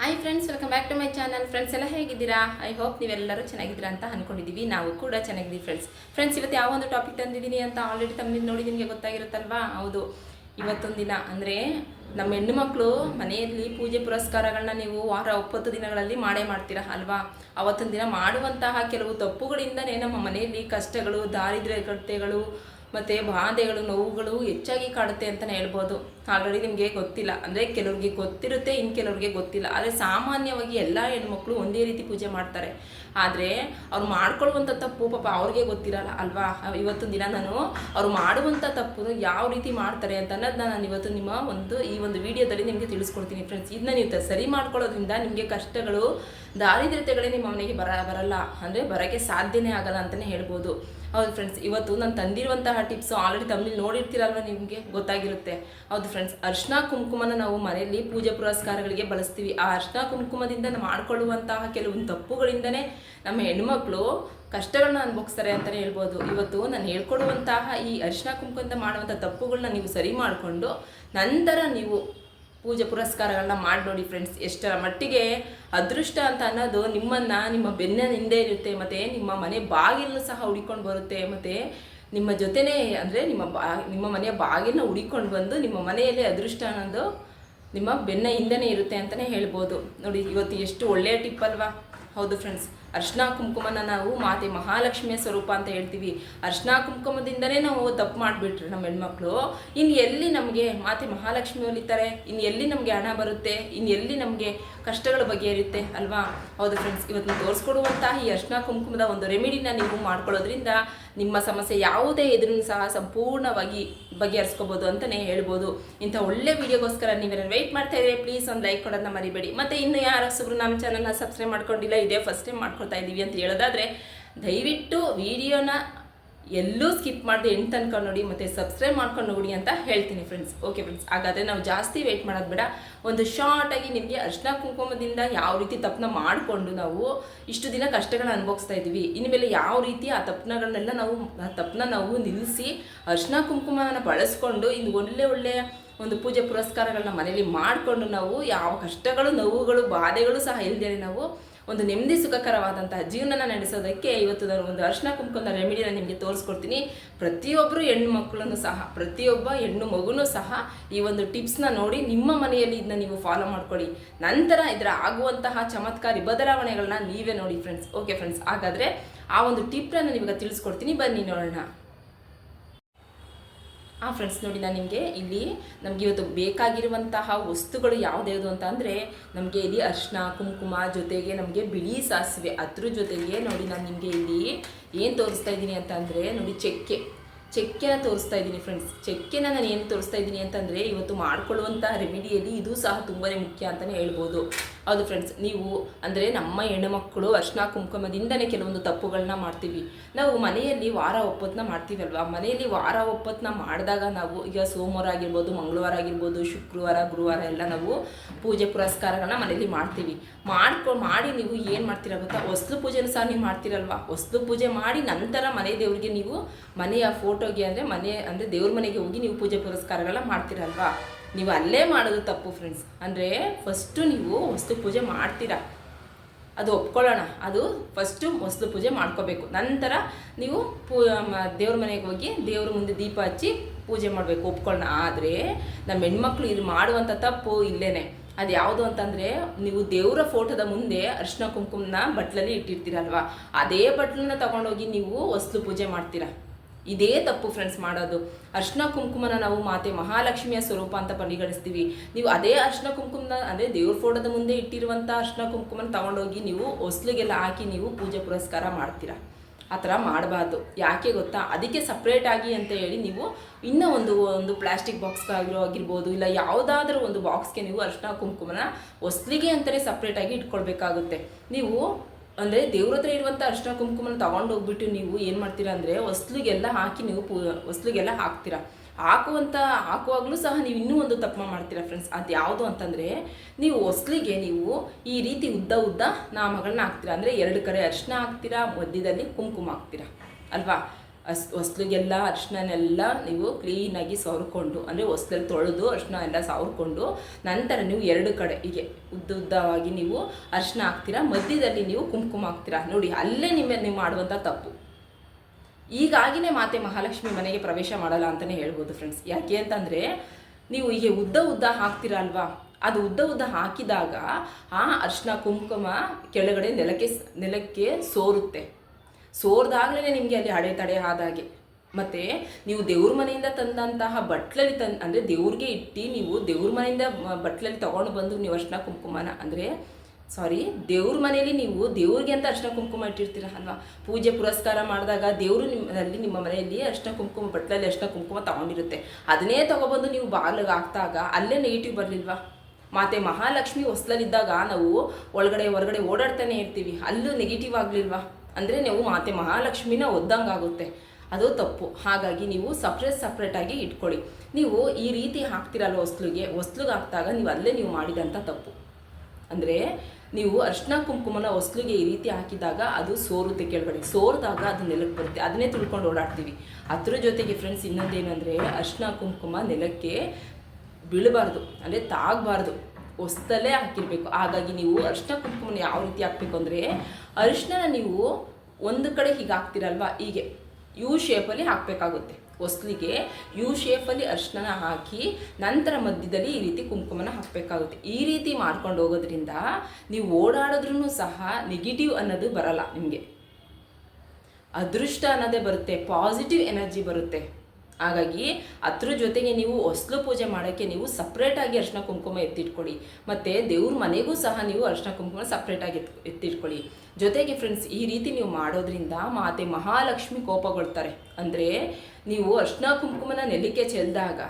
Hi friends welcome back to my channel friends ಎಲ್ಲ ಹೇಗಿದ್ದೀರಾ? I hope ನೀವೆಲ್ಲರೂ ಚೆನ್ನಾಗಿದ್ದೀರಾ ಅಂತ ಅಂದ್ಕೊಂಡಿದ್ದೀವಿ ನಾವು ಕೂಡ ಚೆನ್ನಾಗಿದ್ದೀವಿ ಫ್ರೆಂಡ್ಸ್ ಫ್ರೆಂಡ್ಸ್ ಇವತ್ತು ಯಾವ ಒಂದು ಟಾಪಿಕ್ ತಂದಿದ್ದೀನಿ ಅಂತ ಆಲ್ರೆಡಿ ತಮ್ಮಲ್ಲಿ ನೋಡಿ ನಿಮಗೆ ಗೊತ್ತಾಗಿರುತ್ತಲ್ವಾ? ಹೌದು. ಇವತ್ತೊಂದು ದಿನ ಅಂದರೆ ನಮ್ಮ ಹೆಣ್ಣು ಮಕ್ಕಳು ಮನೆಯಲ್ಲಿ ಪೂಜೆ ಪುರಸ್ಕಾರಗಳನ್ನ ನೀವು ವಾರ ಒಪ್ಪತ್ತು ದಿನಗಳಲ್ಲಿ ಮಾಡೇ ಮಾಡ್ತೀರಾ ಅಲ್ವಾ? ಅವತ್ತೊಂದು ದಿನ ಮಾಡುವಂತಹ ಕೆಲವು ತಪ್ಪುಗಳಿಂದನೇ ನಮ್ಮ ಮನೆಯಲ್ಲಿ ಕಷ್ಟಗಳು ದಾರಿದ್ರ್ಯಗಳು ಮತ್ತು ಬಾಧೆಗಳು, ನೋವುಗಳು ಹೆಚ್ಚಾಗಿ ಕಾಡುತ್ತೆ ಅಂತಲೇ ಹೇಳ್ಬೋದು. ಆಲ್ರೆಡಿ ನಿಮಗೆ ಗೊತ್ತಿಲ್ಲ. ಅಂದರೆ ಕೆಲವ್ರಿಗೆ ಗೊತ್ತಿರುತ್ತೆ ಇನ್ನು ಕೆಲವ್ರಿಗೆ ಗೊತ್ತಿಲ್ಲ. ಆದರೆ ಸಾಮಾನ್ಯವಾಗಿ ಎಲ್ಲ ಹೆಣ್ಮಕ್ಳು ಒಂದೇ ರೀತಿ ಪೂಜೆ ಮಾಡ್ತಾರೆ. ಆದರೆ ಅವ್ರು ಮಾಡ್ಕೊಳ್ಳುವಂಥ ತಪ್ಪು ಪಾಪ ಅವ್ರಿಗೆ ಗೊತ್ತಿರಲ್ಲ ಅಲ್ವಾ? ಇವತ್ತೊಂದು ದಿನ ನಾನು ಅವ್ರು ಮಾಡುವಂಥ ತಪ್ಪು ಯಾವ ರೀತಿ ಮಾಡ್ತಾರೆ ಅಂತ ಅನ್ನೋದನ್ನ ನಾನು ಇವತ್ತು ನಿಮ್ಮ ಒಂದು ಈ ಒಂದು ವಿಡಿಯೋದಲ್ಲಿ ನಿಮಗೆ ತಿಳಿಸ್ಕೊಡ್ತೀನಿ ಫ್ರೆಂಡ್ಸ್ ಇದನ್ನ ನೀವು ಸರಿ ಮಾಡ್ಕೊಳ್ಳೋದ್ರಿಂದ ನಿಮಗೆ ಕಷ್ಟಗಳು, ದಾರಿದ್ರ್ಯತೆಗಳೇ ನಿಮ್ಮ ಮನೆಗೆ ಬರ, ಬರಲ್ಲ. ಅಂದರೆ ಬರೋಕ್ಕೆ ಸಾಧ್ಯನೇ ಆಗಲ್ಲ ಅಂತಲೇ ಹೇಳ್ಬೋದು. ಹೌದು ಫ್ರೆಂಡ್ಸ್ ಇವತ್ತು ನಾನು ತಂದಿರುವಂತಹ ಟಿಪ್ಸು ಆಲ್ರೆಡಿ ತಮ್ಮಲ್ಲಿ ನೋಡಿರ್ತೀರಲ್ವ ನಿಮಗೆ? ಗೊತ್ತಾಗಿರುತ್ತೆ. ಹೌದು ಫ್ರೆಂಡ್ಸ್ ಅರ್ಶಿನ ಕುಂಕುಮನ ನಾವು ಮನೆಯಲ್ಲಿ ಪೂಜೆ ಪುರಸ್ಕಾರಗಳಿಗೆ ಬಳಸ್ತೀವಿ. ಆ ಅರ್ಶಿನ ಕುಂಕುಮದಿಂದ ನಾವು ಮಾಡ್ಕೊಳ್ಳುವಂತಹ ಕೆಲವೊಂದು ತಪ್ಪುಗಳಿಂದನೇ ನಮ್ಮ ಹೆಣ್ಮಕ್ಳು ಕಷ್ಟಗಳನ್ನ ಅನುಭವಿಸ್ತಾರೆ ಅಂತಲೇ ಹೇಳ್ಬೋದು. ಇವತ್ತು ನಾನು ಹೇಳ್ಕೊಡುವಂತಹ ಈ ಅರಿಶಿನ ಕುಂಕುಮದಿಂದ ಮಾಡುವಂಥ ತಪ್ಪುಗಳನ್ನ ನೀವು ಸರಿ ಮಾಡಿಕೊಂಡು ನಂತರ ನೀವು ಪೂಜೆ ಪುರಸ್ಕಾರಗಳನ್ನ ಮಾಡಿ ನೋಡಿ ಫ್ರೆಂಡ್ಸ್ ಎಷ್ಟರ ಮಟ್ಟಿಗೆ ಅದೃಷ್ಟ ಅಂತ ಅನ್ನೋದು ನಿಮ್ಮನ್ನು, ನಿಮ್ಮ ಬೆನ್ನ ಹಿಂದೆ ಇರುತ್ತೆ, ಮತ್ತು ನಿಮ್ಮ ಮನೆ ಬಾಗಿಲು ಸಹ ಹುಡಿಕೊಂಡು ಬರುತ್ತೆ, ಮತ್ತು ನಿಮ್ಮ ಜೊತೆನೇ ಅಂದರೆ ನಿಮ್ಮ ಬಾ, ನಿಮ್ಮ ಮನೆಯ ಬಾಗಿಲನ್ನ ಹುಡಿಕೊಂಡು ಬಂದು ನಿಮ್ಮ ಮನೆಯಲ್ಲಿ ಅದೃಷ್ಟ ಅನ್ನೋದು ನಿಮ್ಮ ಬೆನ್ನ ಹಿಂದೆನೇ ಇರುತ್ತೆ ಅಂತಲೇ ಹೇಳ್ಬೋದು. ನೋಡಿ, ಇವತ್ತು ಎಷ್ಟು ಒಳ್ಳೆಯ ಟಿಪ್ ಅಲ್ವಾ? ಹೌದು ಫ್ರೆಂಡ್ಸ್ ಅರ್ಶಿನ ಕುಂಕುಮನ ನಾವು ಮಾತೆ ಮಹಾಲಕ್ಷ್ಮಿಯ ಸ್ವರೂಪ ಅಂತ ಹೇಳ್ತೀವಿ. ಅರ್ಶಿನ ಕುಂಕುಮದಿಂದನೇ ನಾವು ತಪ್ಪು ಮಾಡಿಬಿಟ್ರೆ ನಮ್ಮ ಹೆಣ್ಮಕ್ಳು. ಇನ್ನು ಎಲ್ಲಿ ನಮಗೆ ಮಾತೆ ಮಹಾಲಕ್ಷ್ಮಿ ಒಲಿತಾರೆ? ಇನ್ನು ಎಲ್ಲಿ ನಮಗೆ ಹಣ ಬರುತ್ತೆ? ಇನ್ನು ಎಲ್ಲಿ ನಮಗೆ ಕಷ್ಟಗಳ ಬಗೆಹರಿಯುತ್ತೆ ಅಲ್ವಾ? ಹೌದು ಫ್ರೆಂಡ್ಸ್ ಇವತ್ತು ತೋರಿಸ್ಕೊಡುವಂತಹ ಈ ಅರ್ಶಿನ ಕುಂಕುಮದ ಒಂದು ರೆಮಿಡಿನ ನೀವು ಮಾಡ್ಕೊಳ್ಳೋದ್ರಿಂದ ನಿಮ್ಮ ಸಮಸ್ಯೆ ಯಾವುದೇ ಇದ್ರೂ ಸಹ ಸಂಪೂರ್ಣವಾಗಿ ಬಗೆಹರಿಸ್ಕೋಬೋದು ಅಂತಲೇ ಹೇಳ್ಬೋದು. ಇಂಥ ಒಳ್ಳೆ ವಿಡಿಯೋಗೋಸ್ಕರ ನೀವೇನಾದ್ರು ವೆಯ್ಟ್ ಮಾಡ್ತಾ ಇದ್ರೆ ಪ್ಲೀಸ್ ಒಂದು ಲೈಕ್ ಕೊಡೋದನ್ನ ಮರಿಬೇಡಿ. ಮತ್ತು ಇನ್ನು ಯಾರು ಹೊಸಬ್ರು ನಮ್ಮ ಚಾನಲ್ನ ಸಬ್ಸ್ಕ್ರೈಬ್ ಮಾಡ್ಕೊಂಡಿಲ್ಲ, ಇದೇ ಫಸ್ಟ್ ಟೈಮ್ ಮಾಡ್ಕೊಳ್ತಾ ಇದ್ದೀವಿ ಅಂತ ಹೇಳೋದಾದರೆ, ದಯವಿಟ್ಟು ವಿಡಿಯೋನ ಎಲ್ಲೂ ಸ್ಕಿಪ್ ಮಾಡಿದೆ ಎಂಟು ತನಕ ನೋಡಿ, ಮತ್ತು ಸಬ್ಸ್ಕ್ರೈಬ್ ಮಾಡ್ಕೊಂಡು ನೋಡಿ ಅಂತ ಹೇಳ್ತೀನಿ ಫ್ರೆಂಡ್ಸ್ ಓಕೆ ಫ್ರೆಂಡ್ಸ್ ಹಾಗಾದರೆ ನಾವು ಜಾಸ್ತಿ ವೆಯ್ಟ್ ಮಾಡೋದು ಬೇಡ. ಒಂದು ಶಾರ್ಟಾಗಿ ನಿಮಗೆ ಅರ್ಶಿನ ಕುಂಕುಮದಿಂದ ಯಾವ ರೀತಿ ತಪ್ಪನ್ನ ಮಾಡಿಕೊಂಡು ನಾವು ಇಷ್ಟು ದಿನ ಕಷ್ಟಗಳನ್ನ ಅನುಭವಿಸ್ತಾ ಇದ್ದೀವಿ, ಇನ್ಮೇಲೆ ಯಾವ ರೀತಿ ಆ ತಪ್ಪನಗಳನ್ನೆಲ್ಲ ನಾವು, ಆ ತಪ್ಪನ್ನ ನಾವು ನಿಲ್ಲಿಸಿ ಅರ್ಶಿನ ಕುಂಕುಮನ ಬಳಸ್ಕೊಂಡು, ಇನ್ನು ಒಳ್ಳೆ ಒಳ್ಳೆಯ ಒಂದು ಪೂಜೆ ಪುರಸ್ಕಾರಗಳನ್ನ ಮನೇಲಿ ಮಾಡಿಕೊಂಡು ನಾವು ಯಾವ ಕಷ್ಟಗಳು, ನೋವುಗಳು, ಬಾಧೆಗಳು ಸಹ ಇಲ್ಲದೆ ನಾವು ಒಂದು ನೆಮ್ಮದಿ ಸುಖಕರವಾದಂತಹ ಜೀವನನ ನಡೆಸೋದಕ್ಕೆ ಇವತ್ತು ನಾನು ಒಂದು ಅರ್ಶನ ಕುಂಕುಮದ ರೆಮಿಡಿನ ನಿಮಗೆ ತೋರಿಸ್ಕೊಡ್ತೀನಿ. ಪ್ರತಿಯೊಬ್ಬರು ಹೆಣ್ಣು ಮಕ್ಕಳನ್ನು ಸಹ, ಪ್ರತಿಯೊಬ್ಬ ಹೆಣ್ಣು ಮಗುನೂ ಸಹ ಈ ಒಂದು ಟಿಪ್ಸ್ನ ನೋಡಿ ನಿಮ್ಮ ಮನೆಯಲ್ಲಿ ಇದನ್ನ ನೀವು ಫಾಲೋ ಮಾಡ್ಕೊಳ್ಳಿ. ನಂತರ ಇದರ ಆಗುವಂತಹ ಚಮತ್ಕಾರಿ ಬದಲಾವಣೆಗಳನ್ನ ನೀವೇ ನೋಡಿ ಫ್ರೆಂಡ್ಸ್ ಓಕೆ ಫ್ರೆಂಡ್ಸ್ ಹಾಗಾದರೆ ಆ ಒಂದು ಟಿಪ್ನ ನಿಮಗೆ ತಿಳಿಸ್ಕೊಡ್ತೀನಿ. ಬನ್ನಿ ನೋಡೋಣ. ಆ ಫ್ರೆಂಡ್ಸ್ ನೋಡಿ ನಾನು ನಿಮಗೆ ಇಲ್ಲಿ ನಮಗೆ ಇವತ್ತು ಬೇಕಾಗಿರುವಂತಹ ವಸ್ತುಗಳು ಯಾವುದ್ಯಾವುದು ಅಂತ ಅಂದರೆ ನಮಗೆ ಇಲ್ಲಿ ಅರ್ಶಿನ, ಕುಂಕುಮ ಜೊತೆಗೆ ನಮಗೆ ಬಿಳಿ ಸಾಸಿವೆ ಅದ್ರ ಜೊತೆಗೆ ನೋಡಿ ನಾನು ನಿಮಗೆ ಇಲ್ಲಿ ಏನು ತೋರಿಸ್ತಾ ಇದ್ದೀನಿ ಅಂತ ಅಂದರೆ ನೋಡಿ ಚೆಕ್ಕೆ. ಚೆಕ್ಕೆನ ತೋರಿಸ್ತಾ ಇದ್ದೀನಿ ಫ್ರೆಂಡ್ಸ್ ಚೆಕ್ಕೆನ ನಾನು ಏನು ತೋರಿಸ್ತಾ ಇದ್ದೀನಿ ಅಂತಂದರೆ ಇವತ್ತು ಮಾಡ್ಕೊಳ್ಳುವಂತಹ ರೆಮಿಡಿಯಲ್ಲಿ ಇದು ಸಹ ತುಂಬಾ ಮುಖ್ಯ ಅಂತಲೇ ಹೇಳ್ಬೋದು. ಹೌದು ಫ್ರೆಂಡ್ಸ್ ನೀವು ಅಂದರೆ ನಮ್ಮ ಹೆಣ್ಣುಮಕ್ಕಳು ಅರ್ಶಿನ ಕುಂಕುಮದಿಂದನೇ ಕೆಲವೊಂದು ತಪ್ಪುಗಳನ್ನ ಮಾಡ್ತೀವಿ. ನಾವು ಮನೆಯಲ್ಲಿ ವಾರ ಒಪ್ಪತ್ತನ್ನ ಮಾಡ್ತೀವಲ್ವಾ? ಮನೆಯಲ್ಲಿ ವಾರ ಒಪ್ಪತ್ತನ್ನ ಮಾಡಿದಾಗ ನಾವು ಈಗ ಸೋಮವಾರ ಆಗಿರ್ಬೋದು, ಮಂಗಳವಾರ ಆಗಿರ್ಬೋದು, ಶುಕ್ರವಾರ, ಗುರುವಾರ ಎಲ್ಲ ನಾವು ಪೂಜೆ ಪುರಸ್ಕಾರಗಳನ್ನ ಮನೆಯಲ್ಲಿ ಮಾಡ್ತೀವಿ. ಮಾಡ್ಕೊ, ಮಾಡಿ ನೀವು ಏನು ಮಾಡ್ತೀರ ಗೊತ್ತಾ? ಹೊಸ್ಲು ಪೂಜೆನೂ ಸಹ ನೀವು ಮಾಡ್ತೀರಲ್ವಾ? ಹೊಸ್ಲು ಪೂಜೆ ಮಾಡಿ ನಂತರ ಮನೆ ದೇವರಿಗೆ ನೀವು ಮನೆಯ ಫೋಟೋಗೆ ಅಂದರೆ ಮನೆ, ಅಂದರೆ ದೇವ್ರ ಮನೆಗೆ ಹೋಗಿ ನೀವು ಪೂಜೆ ಪುರಸ್ಕಾರಗಳನ್ನ ಮಾಡ್ತೀರಲ್ವಾ? ನೀವು ಅಲ್ಲೇ ಮಾಡೋದು ತಪ್ಪು ಫ್ರೆಂಡ್ಸ್ ಅಂದರೆ ಫಸ್ಟು ನೀವು ವಸ್ತು ಪೂಜೆ ಮಾಡ್ತೀರಾ? ಅದು ಒಪ್ಕೊಳ್ಳೋಣ. ಅದು ಫಸ್ಟು ವಸ್ತು ಪೂಜೆ ಮಾಡ್ಕೋಬೇಕು. ನಂತರ ನೀವು ಪೂ ದೇವ್ರ ಮನೆಗೆ ಹೋಗಿ ದೇವ್ರ ಮುಂದೆ ದೀಪ ಹಚ್ಚಿ ಪೂಜೆ ಮಾಡಬೇಕು. ಒಪ್ಕೊಳ್ಳೋಣ. ಆದರೆ ನಮ್ಮ ಹೆಣ್ಮಕ್ಳು ಇದು ಮಾಡುವಂಥ ತಪ್ಪು ಇಲ್ಲೇ ಅದು ಯಾವುದು ಅಂತಂದರೆ ನೀವು ದೇವರ ಫೋಟೋದ ಮುಂದೆ ಅರ್ಶಿನ ಕುಂಕುಮನ ಬಟ್ಲಲ್ಲಿ ಇಟ್ಟಿರ್ತೀರಲ್ವ? ಅದೇ ಬಟ್ಲನ್ನ ತಗೊಂಡೋಗಿ ನೀವು ವಸ್ತು ಪೂಜೆ ಮಾಡ್ತೀರಾ? ಇದೇ ತಪ್ಪು ಫ್ರೆಂಡ್ಸ್ ಮಾಡೋದು. ಅರ್ಶನ ಕುಂಕುಮನ ನಾವು ಮಾತೆ ಮಹಾಲಕ್ಷ್ಮಿಯ ಸ್ವರೂಪ ಅಂತ ಪರಿಗಣಿಸ್ತೀವಿ. ನೀವು ಅದೇ ಅರ್ಶನ ಕುಂಕುಮನ ಅಂದರೆ ದೇವ್ರ ಫೋಟೋದ ಮುಂದೆ ಇಟ್ಟಿರುವಂಥ ಅರ್ಶನ ಕುಂಕುಮನ ತಗೊಂಡೋಗಿ ನೀವು ಹೊಸ್ಲಿಗೆಲ್ಲ ಹಾಕಿ ನೀವು ಪೂಜೆ ಪುರಸ್ಕಾರ ಮಾಡ್ತೀರಾ? ಆ ಥರ ಮಾಡಬಾರ್ದು. ಯಾಕೆ ಗೊತ್ತಾ? ಅದಕ್ಕೆ ಸಪ್ರೇಟಾಗಿ ಅಂತ ಹೇಳಿ ನೀವು ಇನ್ನೂ ಒಂದು ಒಂದು ಪ್ಲಾಸ್ಟಿಕ್ ಬಾಕ್ಸ್ಗಾಗಿರೋ ಆಗಿರ್ಬೋದು, ಇಲ್ಲ ಯಾವುದಾದ್ರೂ ಒಂದು ಬಾಕ್ಸ್ಗೆ ನೀವು ಅರ್ಶಿನ ಕುಂಕುಮನ ಹೊಸ್ಲಿಗೆ ಅಂತಲೇ ಸಪ್ರೇಟಾಗಿ ಇಟ್ಕೊಳ್ಬೇಕಾಗುತ್ತೆ. ನೀವು ಅಂದರೆ ದೇವ್ರ ಹತ್ರ ಇರುವಂಥ ಅರ್ಶಿನ ಕುಂಕುಮನ ತಗೊಂಡು ಹೋಗ್ಬಿಟ್ಟು ನೀವು ಏನು ಮಾಡ್ತೀರಾ ಅಂದರೆ ಹೊಸ್ಲಿಗೆಲ್ಲ ಹಾಕಿ ನೀವು ಪೂ ಹೊಸ್ಲಿಗೆಲ್ಲ ಹಾಕ್ತೀರಾ. ಹಾಕುವಂಥ ಹಾಕುವಾಗಲೂ ಸಹ ನೀವು ಇನ್ನೂ ಒಂದು ತಪ್ಪು ಮಾಡ್ತೀರಾ ಫ್ರೆಂಡ್ಸ್ ಅದು ಯಾವುದು ಅಂತಂದರೆ ನೀವು ಹೊಸ್ಲಿಗೆ ನೀವು ಈ ರೀತಿ ಉದ್ದ ಉದ್ದ ನಾಮಗಳನ್ನ ಹಾಕ್ತೀರಾ ಅಂದರೆ ಎರಡು ಕಡೆ ಅರ್ಶನ ಹಾಕ್ತೀರಾ, ಮಧ್ಯದಲ್ಲಿ ಕುಂಕುಮ ಹಾಕ್ತೀರಾ. ಅಲ್ವಾ? ಅಸ್, ಹೊಸ್ಲಿಗೆಲ್ಲ ಅರಿಶಿನನೆಲ್ಲ ನೀವು ಕ್ಲೀನಾಗಿ ಸವರ್ಕೊಂಡು, ಅಂದರೆ ಹೊಸ್ಲಲ್ಲಿ ತೊಳೆದು ಅರಿಶಿನ ಎಲ್ಲ ಸವರ್ಕೊಂಡು, ನಂತರ ನೀವು ಎರಡು ಕಡೆ, ಹೀಗೆ ಉದ್ದ ಉದ್ದವಾಗಿ ನೀವು ಅರಿಶಿನ ಹಾಕ್ತೀರಾ, ಮಧ್ಯದಲ್ಲಿ ನೀವು ಕುಂಕುಮ ಹಾಕ್ತೀರಾ. ನೋಡಿ, ಅಲ್ಲೇ ನಿಮ್ಮ, ನೀವು ಮಾಡುವಂಥ ತಪ್ಪು. ಈಗಾಗಿನೇ ಮಾತೆ ಮಹಾಲಕ್ಷ್ಮಿ ಮನೆಗೆ ಪ್ರವೇಶ ಮಾಡಲ್ಲ ಅಂತಲೇ ಹೇಳ್ಬೋದು ಫ್ರೆಂಡ್ಸ್ ಯಾಕೆ ಅಂತಂದರೆ, ನೀವು ಹೀಗೆ ಉದ್ದ ಉದ್ದ ಹಾಕ್ತೀರಾ ಅಲ್ವಾ? ಅದು ಉದ್ದ ಉದ್ದ ಹಾಕಿದಾಗ ಆ ಅರ್ಶಿನ ಕುಂಕುಮ ಕೆಳಗಡೆ ನೆಲಕ್ಕೆ ನೆಲಕ್ಕೆ ಸೋರುತ್ತೆ. ಸೋರ್ದಾಗಲೇ ನಿಮಗೆ ಅಲ್ಲಿ ಅಡೆತಡೆ ಆದಾಗೆ. ಮತ್ತು ನೀವು ದೇವ್ರ ಮನೆಯಿಂದ ತಂದಂತಹ ಬಟ್ಲಲ್ಲಿ ತನ್ ಅಂದರೆ ದೇವ್ರಿಗೆ ಇಟ್ಟು ನೀವು ದೇವ್ರ ಮನೆಯಿಂದ ಬಟ್ಲಲ್ಲಿ ತೊಗೊಂಡು ಬಂದು ನೀವು ಅರ್ಶಿನ ಕುಂಕುಮನ, ಅಂದರೆ ಸಾರಿ ದೇವ್ರ ಮನೆಯಲ್ಲಿ ನೀವು ದೇವ್ರಿಗೆ ಅಂತ ಅರ್ಶಿನ ಕುಂಕುಮ ಇಟ್ಟಿರ್ತೀರ ಅಲ್ವಾ? ಪೂಜೆ ಪುರಸ್ಕಾರ ಮಾಡಿದಾಗ ದೇವರು ನಿಮ್ಮಲ್ಲಿ, ನಿಮ್ಮ ಮನೆಯಲ್ಲಿ ಅರ್ಶಿನ ಕುಂಕುಮ, ಬಟ್ಲಲ್ಲಿ ಅರ್ಶಿನ ಕುಂಕುಮ ತಗೊಂಡಿರುತ್ತೆ. ಅದನ್ನೇ ತಗೊಬಂದು ನೀವು ಬಾಗಿಲಿಗೆ ಹಾಕ್ದಾಗ ಅಲ್ಲೇ ನೆಗೆಟಿವ್ ಬರಲಿಲ್ವಾ? ಮತ್ತೆ ಮಹಾಲಕ್ಷ್ಮಿ ಹೊಸ್ಲಲ್ಲಿದ್ದಾಗ ನಾವು ಒಳಗಡೆ ಹೊರಗಡೆ ಓಡಾಡ್ತಾನೆ ಇರ್ತೀವಿ, ಅಲ್ಲೂ ನೆಗೆಟಿವ್ ಆಗಲಿಲ್ವಾ? ಅಂದರೆ ನೀವು ಮಾತೆ ಮಹಾಲಕ್ಷ್ಮಿನ ಒದ್ದಂಗಾಗುತ್ತೆ. ಅದು ತಪ್ಪು. ಹಾಗಾಗಿ ನೀವು ಸಪ್ರೇಟ್ ಸಪ್ರೇಟಾಗಿ ಇಟ್ಕೊಳ್ಳಿ. ನೀವು ಈ ರೀತಿ ಹಾಕ್ತಿರಲ್ಲ ಹೊಸ್ಲಿಗೆ? ಹೊಸ್ಲಿಗೆ ಹಾಕಿದಾಗ ನೀವು ಅಲ್ಲೇ ನೀವು ಮಾಡಿದಂಥ ತಪ್ಪು. ಅಂದರೆ ನೀವು ಅರ್ಶಿನ ಕುಂಕುಮನ ಹೊಸ್ಲಿಗೆ ಈ ರೀತಿ ಹಾಕಿದಾಗ ಅದು ಸೋರುತ್ತೆ ಕೇಳ್ಬೇಡಿ ಸೋರಿದಾಗ ಅದು ನೆಲಕ್ಕೆ ಬರುತ್ತೆ. ಅದನ್ನೇ ತಿಳ್ಕೊಂಡು ಓಡಾಡ್ತೀವಿ. ಅದ್ರ ಜೊತೆಗೆ ಫ್ರೆಂಡ್ಸ್ ಇನ್ನೊಂದೇನು ಅಂದರೆ ಅರ್ಶಿನ ಕುಂಕುಮ ನೆಲಕ್ಕೆ ಬೀಳಬಾರ್ದು. ಅಂದರೆ ತಾಗಬಾರ್ದು. ಹೊಸ್ದಲ್ಲೇ ಹಾಕಿರಬೇಕು. ಹಾಗಾಗಿ ನೀವು ಅರ್ಶಿನ ಕುಂಕುಮನ ಯಾವ ರೀತಿ ಹಾಕಬೇಕು ಅಂದರೆ ಅರಿಶಿನ ನೀವು ಒಂದು ಕಡೆ ಹೀಗೆ ಹಾಕ್ತಿರಲ್ವಾ, ಹೀಗೆ. ಯು ಶೇಪಲ್ಲಿ ಹಾಕಬೇಕಾಗುತ್ತೆ. ಹೊಸ್ಲಿಗೆ ಯು ಶೇಪಲ್ಲಿ ಅರ್ಶನ ಹಾಕಿ ನಂತರ ಮಧ್ಯದಲ್ಲಿ ಈ ರೀತಿ ಕುಂಕುಮನ ಹಾಕಬೇಕಾಗುತ್ತೆ. ಈ ರೀತಿ ಮಾಡ್ಕೊಂಡು ಹೋಗೋದ್ರಿಂದ ನೀವು ಓಡಾಡಿದ್ರೂ ಸಹ ನೆಗೆಟಿವ್ ಅನ್ನೋದು ಬರಲ್ಲ ನಿಮಗೆ. ಅದೃಷ್ಟ ಅನ್ನೋದೇ ಬರುತ್ತೆ ಪಾಸಿಟಿವ್ ಎನರ್ಜಿ ಬರುತ್ತೆ. ಹಾಗಾಗಿ ಅದ್ರ ಜೊತೆಗೆ ನೀವು ಹೊಸ್ಲು ಪೂಜೆ ಮಾಡೋಕ್ಕೆ ನೀವು ಸಪ್ರೇಟಾಗಿ ಅರಿಶಿನ ಕುಂಕುಮ ಎತ್ತಿಟ್ಕೊಳ್ಳಿ. ಮತ್ತು ದೇವ್ರ ಮನೆಗೂ ಸಹ ನೀವು ಅರಿಶಿನ ಕುಂಕುಮ ಸಪ್ರೇಟಾಗಿ ಎತ್ ಎತ್ತಿಟ್ಕೊಳ್ಳಿ. ಜೊತೆಗೆ ಫ್ರೆಂಡ್ಸ್ ಈ ರೀತಿ ನೀವು ಮಾಡೋದ್ರಿಂದ ಮಾತೆ ಮಹಾಲಕ್ಷ್ಮಿ ಕೋಪಗೊಳ್ತಾರೆ. ಅಂದರೆ ನೀವು ಅರಿಶಿನ ಕುಂಕುಮನ ನೆಲ್ಲಿಕೆ ಚೆಲ್ಲಿದಾಗ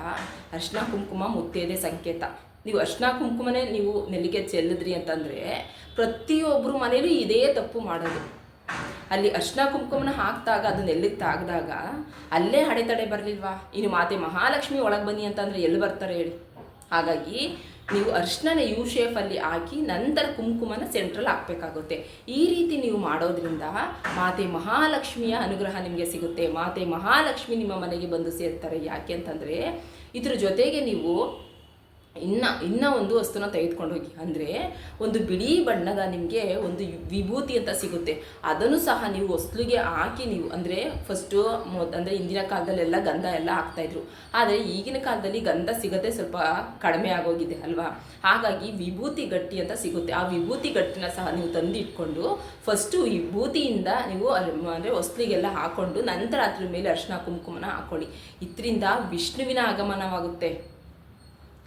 ಅರ್ಶಿನ ಕುಂಕುಮ ಮುತ್ತೇದೆ ಸಂಕೇತ. ನೀವು ಅರ್ಶನ ಕುಂಕುಮನೇ ನೀವು ನೆಲ್ಲಿಗೆ ಚೆಲ್ಲಿದ್ರಿ ಅಂತಂದರೆ ಪ್ರತಿಯೊಬ್ಬರು ಮನೇಲೂ ಇದೇ ತಪ್ಪು ಮಾಡೋದು. ಅಲ್ಲಿ ಅರ್ಶಿನ ಕುಂಕುಮನ ಹಾಕಿದಾಗ, ಅದು ನೆಲ್ಲಿಗೆ ತಾಗ್ದಾಗ ಅಲ್ಲೇ ಅಡೆತಡೆ ಬರಲಿಲ್ವಾ? ಇನ್ನು ಮಾತೆ ಮಹಾಲಕ್ಷ್ಮಿ ಒಳಗೆ ಬನ್ನಿ ಅಂತಂದರೆ ಎಲ್ಲಿ ಬರ್ತಾರೆ ಹೇಳಿ? ಹಾಗಾಗಿ ನೀವು ಅರ್ಶಿನ ಯು ಶೇಫಲ್ಲಿ ಹಾಕಿ ನಂತರ ಕುಂಕುಮನ ಸೆಂಟ್ರಲ್ ಹಾಕಬೇಕಾಗುತ್ತೆ. ಈ ರೀತಿ ನೀವು ಮಾಡೋದ್ರಿಂದ ಮಾತೆ ಮಹಾಲಕ್ಷ್ಮಿಯ ಅನುಗ್ರಹ ನಿಮಗೆ ಸಿಗುತ್ತೆ. ಮಾತೆ ಮಹಾಲಕ್ಷ್ಮಿ ನಿಮ್ಮ ಮನೆಗೆ ಬಂದು ಸೇರ್ತಾರೆ. ಯಾಕೆ ಅಂತಂದರೆ ಇದ್ರ ಜೊತೆಗೆ ನೀವು ಇನ್ನ ಇನ್ನ ಒಂದು ವಸ್ತುನ ತೆಗೆದುಕೊಂಡು ಹೋಗಿ. ಅಂದರೆ ಒಂದು ಬಿಳಿ ಬಣ್ಣದ ನಿಮಗೆ ಒಂದು ವಿಭೂತಿ ಅಂತ ಸಿಗುತ್ತೆ. ಅದನ್ನು ಸಹ ನೀವು ಹೊಸ್ಲಿಗೆ ಹಾಕಿ ನೀವು, ಅಂದರೆ ಫಸ್ಟು ಮೊದ್ ಅಂದರೆ ಹಿಂದಿನ ಕಾಲದಲ್ಲೆಲ್ಲ ಗಂಧ ಎಲ್ಲ ಹಾಕ್ತಾಯಿದ್ರು ಆದರೆ ಈಗಿನ ಕಾಲದಲ್ಲಿ ಗಂಧ ಸಿಗದೆ ಸ್ವಲ್ಪ ಕಡಿಮೆ ಆಗೋಗಿದೆ ಅಲ್ವಾ? ಹಾಗಾಗಿ ವಿಭೂತಿ ಗಟ್ಟಿ ಅಂತ ಸಿಗುತ್ತೆ. ಆ ವಿಭೂತಿ ಗಟ್ಟಿನ ಸಹ ನೀವು ತಂದು ಇಟ್ಕೊಂಡು ಫಸ್ಟು ವಿಭೂತಿಯಿಂದ ನೀವು ಅಂದರೆ ಹೊಸ್ಲಿಗೆಲ್ಲ ಹಾಕೊಂಡು ನಂತರ ಅದ್ರ ಮೇಲೆ ಅರ್ಶನ ಕುಂಕುಮನ ಹಾಕೊಳ್ಳಿ. ಇದರಿಂದ ವಿಷ್ಣುವಿನ ಆಗಮನವಾಗುತ್ತೆ.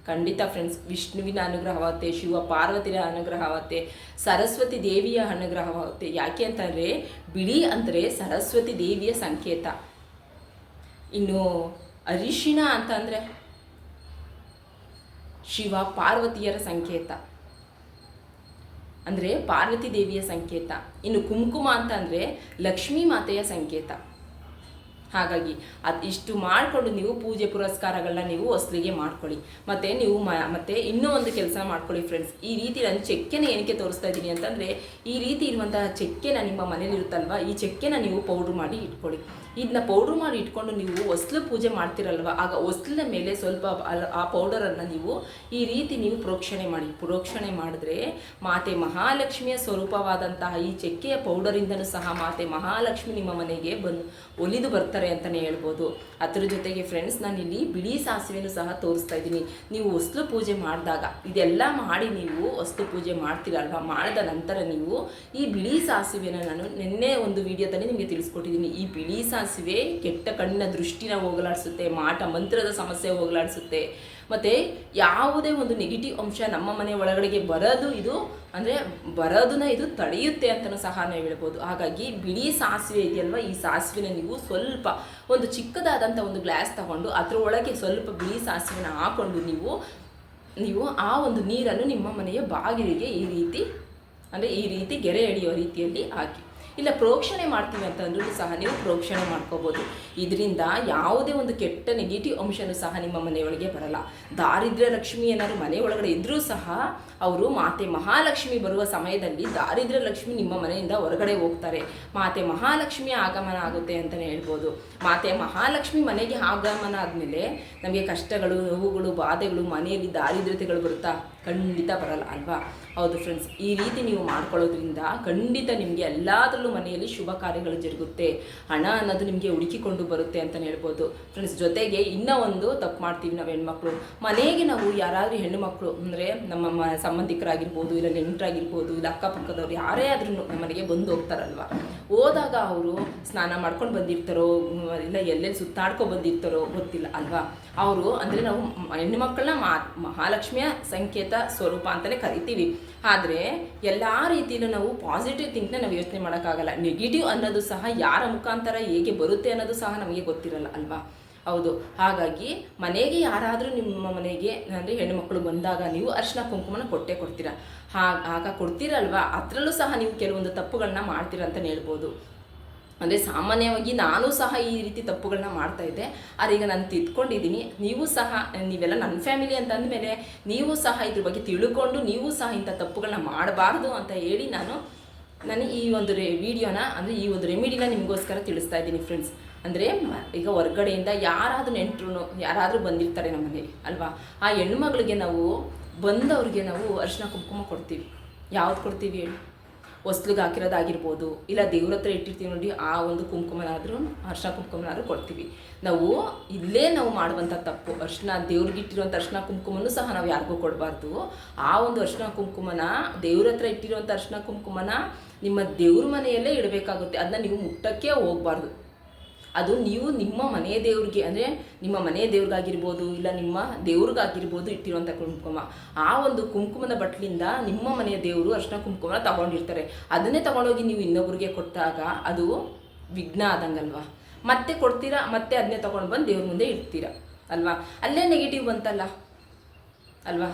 ಖಂಡಿತ ಫ್ರೆಂಡ್ಸ್ ವಿಷ್ಣುವಿನ ಅನುಗ್ರಹವಾಗುತ್ತೆ, ಶಿವ ಪಾರ್ವತಿಯ ಅನುಗ್ರಹವಾಗುತ್ತೆ, ಸರಸ್ವತಿ ದೇವಿಯ ಅನುಗ್ರಹವಾಗುತ್ತೆ. ಯಾಕೆ ಅಂತಂದರೆ ಬಿಳಿ ಅಂದರೆ ಸರಸ್ವತಿ ದೇವಿಯ ಸಂಕೇತ. ಇನ್ನು ಅರಿಶಿಣ ಅಂತಂದರೆ ಶಿವ ಪಾರ್ವತಿಯರ ಸಂಕೇತ. ಅಂದರೆ ಪಾರ್ವತಿ ದೇವಿಯ ಸಂಕೇತ. ಇನ್ನು ಕುಂಕುಮ ಅಂತ ಅಂದರೆ ಲಕ್ಷ್ಮೀ ಮಾತೆಯ ಸಂಕೇತ. ಹಾಗಾಗಿ ಅದು ಇಷ್ಟು ಮಾಡಿಕೊಂಡು ನೀವು ಪೂಜೆ ಪುರಸ್ಕಾರಗಳನ್ನ ನೀವು ಹೊಸಲಿಗೆ ಮಾಡ್ಕೊಳ್ಳಿ. ಮತ್ತು ನೀವು ಮತ್ತು ಇನ್ನೂ ಒಂದು ಕೆಲಸ ಮಾಡ್ಕೊಳ್ಳಿ ಫ್ರೆಂಡ್ಸ್ ಈ ರೀತಿ ನಾನು ಚೆಕ್ಕೆನ ಏನಕ್ಕೆ ತೋರಿಸ್ತಾ ಇದ್ದೀನಿ ಅಂತಂದರೆ, ಈ ರೀತಿ ಇರುವಂತಹ ಚೆಕ್ಕೆನ ನಿಮ್ಮ ಮನೇಲಿ ಇರುತ್ತಲ್ವಾ, ಈ ಚೆಕ್ಕೆನ ನೀವು ಪೌಡ್ರ್ ಮಾಡಿ ಇಟ್ಕೊಳ್ಳಿ. ಇದನ್ನ ಪೌಡ್ರ್ ಮಾಡಿ ಇಟ್ಕೊಂಡು ನೀವು ಹೊಸ್ಲು ಪೂಜೆ ಮಾಡ್ತಿರಲ್ವ, ಆಗ ಹೊಸ್ಲಿನ ಮೇಲೆ ಸ್ವಲ್ಪ ಆ ಪೌಡರನ್ನು ನೀವು ಈ ರೀತಿ ನೀವು ಪ್ರೋಕ್ಷಣೆ ಮಾಡಿ. ಪ್ರೋಕ್ಷಣೆ ಮಾಡಿದ್ರೆ ಮಾತೆ ಮಹಾಲಕ್ಷ್ಮಿಯ ಸ್ವರೂಪವಾದಂತಹ ಈ ಚೆಕ್ಕೆಯ ಪೌಡರಿಂದನೂ ಸಹ ಮಾತೆ ಮಹಾಲಕ್ಷ್ಮಿ ನಿಮ್ಮ ಮನೆಗೆ ಬಂದು ಒಲಿದು ಬರ್ತಾರೆ ಅಂತಲೇ ಹೇಳ್ಬೋದು. ಅದ್ರ ಜೊತೆಗೆ ಫ್ರೆಂಡ್ಸ್ ನಾನಿಲ್ಲಿ ಬಿಳಿ ಸಾಸಿವೆನೂ ಸಹ ತೋರಿಸ್ತಾ ಇದ್ದೀನಿ. ನೀವು ಹೊಸ್ಲು ಪೂಜೆ ಮಾಡಿದಾಗ, ಇದೆಲ್ಲ ಮಾಡಿ ನೀವು ಹೊಸ್ಲು ಪೂಜೆ ಮಾಡ್ತೀರಲ್ವ? ಮಾಡಿದ ನಂತರ ನೀವು ಈ ಬಿಳಿ ಸಾಸಿವೆನ ನಾನು ನಿನ್ನೆ ಒಂದು ವಿಡಿಯೋದಲ್ಲಿ ನಿಮಗೆ ತಿಳಿಸ್ಕೊಟ್ಟಿದ್ದೀನಿ. ಈ ಬಿಳಿ ಸಾಸಿವೆ ಕೆಟ್ಟ ಕಣ್ಣಿನ ದೃಷ್ಟಿನ ಹೋಗಲಾಡಿಸುತ್ತೆ, ಮಾಟ ಮಂತ್ರದ ಸಮಸ್ಯೆ ಹೋಗಲಾಡಿಸುತ್ತೆ. ಮತ್ತು ಯಾವುದೇ ಒಂದು ನೆಗೆಟಿವ್ ಅಂಶ ನಮ್ಮ ಮನೆ ಒಳಗಡೆಗೆ ಬರೋದು ಇದು, ಅಂದರೆ ಬರೋದನ್ನ ಇದು ತಡೆಯುತ್ತೆ ಅಂತಲೂ ಸಹ ನಾವು ಹೇಳ್ಬೋದು. ಹಾಗಾಗಿ ಬಿಳಿ ಸಾಸಿವೆ ಇದೆಯಲ್ವ, ಈ ಸಾಸಿವೆನ ನೀವು ಸ್ವಲ್ಪ ಒಂದು ಚಿಕ್ಕದಾದಂಥ ಒಂದು ಗ್ಲಾಸ್ ತಗೊಂಡು ಅದರ ಒಳಗೆ ಸ್ವಲ್ಪ ಬಿಳಿ ಸಾಸಿವೆನ ಹಾಕೊಂಡು ನೀವು ನೀವು ಆ ಒಂದು ನೀರನ್ನು ನಿಮ್ಮ ಮನೆಯ ಬಾಗಿಲಿಗೆ ಈ ರೀತಿ, ಅಂದರೆ ಈ ರೀತಿ ಗೆರೆ ಎಳೆಯೋ ರೀತಿಯಲ್ಲಿ ಹಾಕಿ. ಇಲ್ಲ, ಪ್ರೋಕ್ಷಣೆ ಮಾಡ್ತೀವಿ ಅಂತಂದ್ರೂ ಸಹ ನೀವು ಪ್ರೋಕ್ಷಣೆ ಮಾಡ್ಕೋಬೋದು. ಇದರಿಂದ ಯಾವುದೇ ಒಂದು ಕೆಟ್ಟ ನೆಗೆಟಿವ್ ಅಂಶನೂ ಸಹ ನಿಮ್ಮ ಮನೆಯೊಳಗೆ ಬರಲ್ಲ. ದಾರಿದ್ರ್ಯ ಲಕ್ಷ್ಮಿ ಏನಾದ್ರು ಮನೆ ಒಳಗಡೆ ಇದ್ರೂ ಸಹ ಅವರು ಮಾತೆ ಮಹಾಲಕ್ಷ್ಮಿ ಬರುವ ಸಮಯದಲ್ಲಿ ದಾರಿದ್ರ್ಯ ಲಕ್ಷ್ಮಿ ನಿಮ್ಮ ಮನೆಯಿಂದ ಹೊರಗಡೆ ಹೋಗ್ತಾರೆ. ಮಾತೆ ಮಹಾಲಕ್ಷ್ಮಿಯ ಆಗಮನ ಆಗುತ್ತೆ ಅಂತಲೇ ಹೇಳ್ಬೋದು. ಮಾತೆ ಮಹಾಲಕ್ಷ್ಮಿ ಮನೆಗೆ ಆಗಮನ ಆದಮೇಲೆ ನಮಗೆ ಕಷ್ಟಗಳು, ನೋವುಗಳು, ಬಾಧೆಗಳು, ಮನೆಯಲ್ಲಿ ದಾರಿದ್ರ್ಯತೆಗಳು ಬರುತ್ತಾ? ಖಂಡಿತ ಬರಲ್ಲ, ಅಲ್ವಾ? ಹೌದು ಫ್ರೆಂಡ್ಸ್ ಈ ರೀತಿ ನೀವು ಮಾಡ್ಕೊಳ್ಳೋದ್ರಿಂದ ಖಂಡಿತ ನಿಮಗೆ ಎಲ್ಲದರಲ್ಲೂ ಮನೆಯಲ್ಲಿ ಶುಭ ಕಾರ್ಯಗಳು ಜರುಗುತ್ತೆ. ಹಣ ಅನ್ನೋದು ನಿಮಗೆ ಹುಡುಕಿಕೊಂಡು ಬರುತ್ತೆ ಅಂತಲೇ ಹೇಳ್ಬೋದು. ಫ್ರೆಂಡ್ಸ್ ಜೊತೆಗೆ ಇನ್ನೂ ಒಂದು ತಪ್ಪು ಮಾಡ್ತೀವಿ ನಾವು ಹೆಣ್ಮಕ್ಳು. ಮನೆಗೆ ನಾವು ಯಾರಾದರೂ ಹೆಣ್ಣುಮಕ್ಳು ಅಂದರೆ ನಮ್ಮ ಮ ಸಂಬಂಧಿಕರಾಗಿರ್ಬೋದು ಇಲ್ಲ ನೆಂಟರಾಗಿರ್ಬೋದು ಇಲ್ಲ ಅಕ್ಕಪಕ್ಕದವ್ರು ಯಾರೇ ಆದ್ರೂ ನಮ್ಮ ಮನೆಗೆ ಬಂದು ಹೋಗ್ತಾರಲ್ವ? ಹೋದಾಗ ಅವರು ಸ್ನಾನ ಮಾಡ್ಕೊಂಡು ಬಂದಿರ್ತಾರೋ, ಇಲ್ಲ ಎಲ್ಲೆಲ್ಲಿ ಸುತ್ತಾಡ್ಕೊ ಬಂದಿರ್ತಾರೋ ಗೊತ್ತಿಲ್ಲ ಅಲ್ವಾ? ಅವರು ಅಂದರೆ ನಾವು ಹೆಣ್ಣು ಮಕ್ಕಳನ್ನ ಮಹಾಲಕ್ಷ್ಮಿಯ ಸಂಕೇತ ಸ್ವರೂಪ ಅಂತಲೇ ಕರಿತೀವಿ. ಆದರೆ ಎಲ್ಲ ರೀತಿಯಲ್ಲೂ ನಾವು ಪಾಸಿಟಿವ್ ಥಿಂಕ್ನ ನಾವು ಯೋಚನೆ ಮಾಡೋಕ್ಕಾಗಲ್ಲ. ನೆಗೆಟಿವ್ ಅನ್ನೋದು ಸಹ ಯಾರ ಮುಖಾಂತರ ಹೇಗೆ ಬರುತ್ತೆ ಅನ್ನೋದು ಸಹ ನಮಗೆ ಗೊತ್ತಿರಲ್ಲ ಅಲ್ವಾ? ಹೌದು. ಹಾಗಾಗಿ ಮನೆಗೆ ಯಾರಾದರೂ ನಿಮ್ಮ ಮನೆಗೆ ಅಂದರೆ ಹೆಣ್ಣುಮಕ್ಕಳು ಬಂದಾಗ ನೀವು ಅರಿಶಿನ ಕುಂಕುಮನ ಕೊಟ್ಟೇ ಕೊಡ್ತೀರಾ. ಹಾಗ ಆಗ ಕೊಡ್ತೀರಲ್ವಾ? ಅದರಲ್ಲೂ ಸಹ ನೀವು ಕೆಲವೊಂದು ತಪ್ಪುಗಳನ್ನ ಮಾಡ್ತೀರಾ ಅಂತಲೇ ಹೇಳ್ಬೋದು. ಅಂದರೆ ಸಾಮಾನ್ಯವಾಗಿ ನಾನು ಸಹ ಈ ರೀತಿ ತಪ್ಪುಗಳನ್ನ ಮಾಡ್ತಾ ಇದ್ದೆ. ಆದರೆ ಈಗ ನಾನು ತಿದ್ಕೊಂಡಿದ್ದೀನಿ. ನೀವು ಸಹ, ನೀವೆಲ್ಲ ನನ್ನ ಫ್ಯಾಮಿಲಿ ಅಂತ ಅಂದಮೇಲೆ ನೀವು ಸಹ ಇದ್ರ ಬಗ್ಗೆ ತಿಳ್ಕೊಂಡು ನೀವು ಸಹ ಇಂಥ ತಪ್ಪುಗಳನ್ನ ಮಾಡಬಾರ್ದು ಅಂತ ಹೇಳಿ ನಾನು ನಾನು ಈ ಒಂದು ರೇ, ವಿಡಿಯೋನ ಅಂದರೆ ಈ ಒಂದು ರೆಮಿಡಿನ ನಿಮಗೋಸ್ಕರ ತಿಳಿಸ್ತಾ ಇದ್ದೀನಿ ಫ್ರೆಂಡ್ಸ್. ಅಂದರೆ ಈಗ ಹೊರ್ಗಡೆಯಿಂದ ಯಾರಾದರೂ ನೆಂಟರು ಯಾರಾದರೂ ಬಂದಿರ್ತಾರೆ ನಮ್ಮ ಮನೆಗೆ, ಅಲ್ವಾ? ಆ ಹೆಣ್ಮಗಳಿಗೆ ನಾವು, ಬಂದವ್ರಿಗೆ ನಾವು ಅರಿಶಿನ ಕುಂಕುಮ ಕೊಡ್ತೀವಿ. ಯಾವ್ದು ಕೊಡ್ತೀವಿ ಹೇಳಿ? ಹೊಸ್ಲಿಗೆ ಹಾಕಿರೋದಾಗಿರ್ಬೋದು ಇಲ್ಲ ದೇವ್ರ ಹತ್ರ ಇಟ್ಟಿರ್ತೀವಿ ನೋಡಿ, ಆ ಒಂದು ಕುಂಕುಮನಾದರೂ, ಅರ್ಶಿನ ಕುಂಕುಮನಾದ್ರೂ ಕೊಡ್ತೀವಿ. ನಾವು ಇಲ್ಲೇ ನಾವು ಮಾಡುವಂಥ ತಪ್ಪು. ಅರ್ಶಿನ, ದೇವ್ರಿಗೆ ಇಟ್ಟಿರುವಂಥ ಅರ್ಶಿನ ಕುಂಕುಮನೂ ಸಹ ನಾವು ಯಾರಿಗೂ ಕೊಡಬಾರ್ದು. ಆ ಒಂದು ಅರ್ಶಿನ ಕುಂಕುಮನ, ದೇವ್ರ ಹತ್ರ ಇಟ್ಟಿರುವಂಥ ಅರ್ಶಿನ ಕುಂಕುಮನ ನಿಮ್ಮ ದೇವ್ರ ಮನೆಯಲ್ಲೇ ಇಡಬೇಕಾಗುತ್ತೆ. ಅದನ್ನ ನೀವು ಮುಟ್ಟಕ್ಕೆ ಹೋಗಬಾರ್ದು. ಅದು ನೀವು ನಿಮ್ಮ ಮನೆ ದೇವ್ರಿಗೆ, ಅಂದರೆ ನಿಮ್ಮ ಮನೆ ದೇವ್ರಿಗಾಗಿರ್ಬೋದು, ಇಲ್ಲ ನಿಮ್ಮ ದೇವ್ರಿಗಾಗಿರ್ಬೋದು ಇಟ್ಟಿರುವಂಥ ಕುಂಕುಮ. ಆ ಒಂದು ಕುಂಕುಮದ ಬಟ್ಲಿಂದ ನಿಮ್ಮ ಮನೆಯ ದೇವರು ಅರ್ಶಿನ ಕುಂಕುಮ ತಗೊಂಡಿರ್ತಾರೆ. ಅದನ್ನೇ ತಗೊಂಡೋಗಿ ನೀವು ಇನ್ನೊಬ್ಬರಿಗೆ ಕೊಟ್ಟಾಗ ಅದು ವಿಘ್ನ ಆದಂಗಲ್ವಾ? ಮತ್ತೆ ಕೊಡ್ತೀರಾ, ಮತ್ತೆ ಅದನ್ನೇ ತಗೊಂಡು ಬಂದು ದೇವ್ರ ಮುಂದೆ ಇಡ್ತೀರಾ? ಅಲ್ವಾ? ಅಲ್ಲೇ ನೆಗೆಟಿವ್ ಬಂತಲ್ಲ? ಅಲ್ವಾ?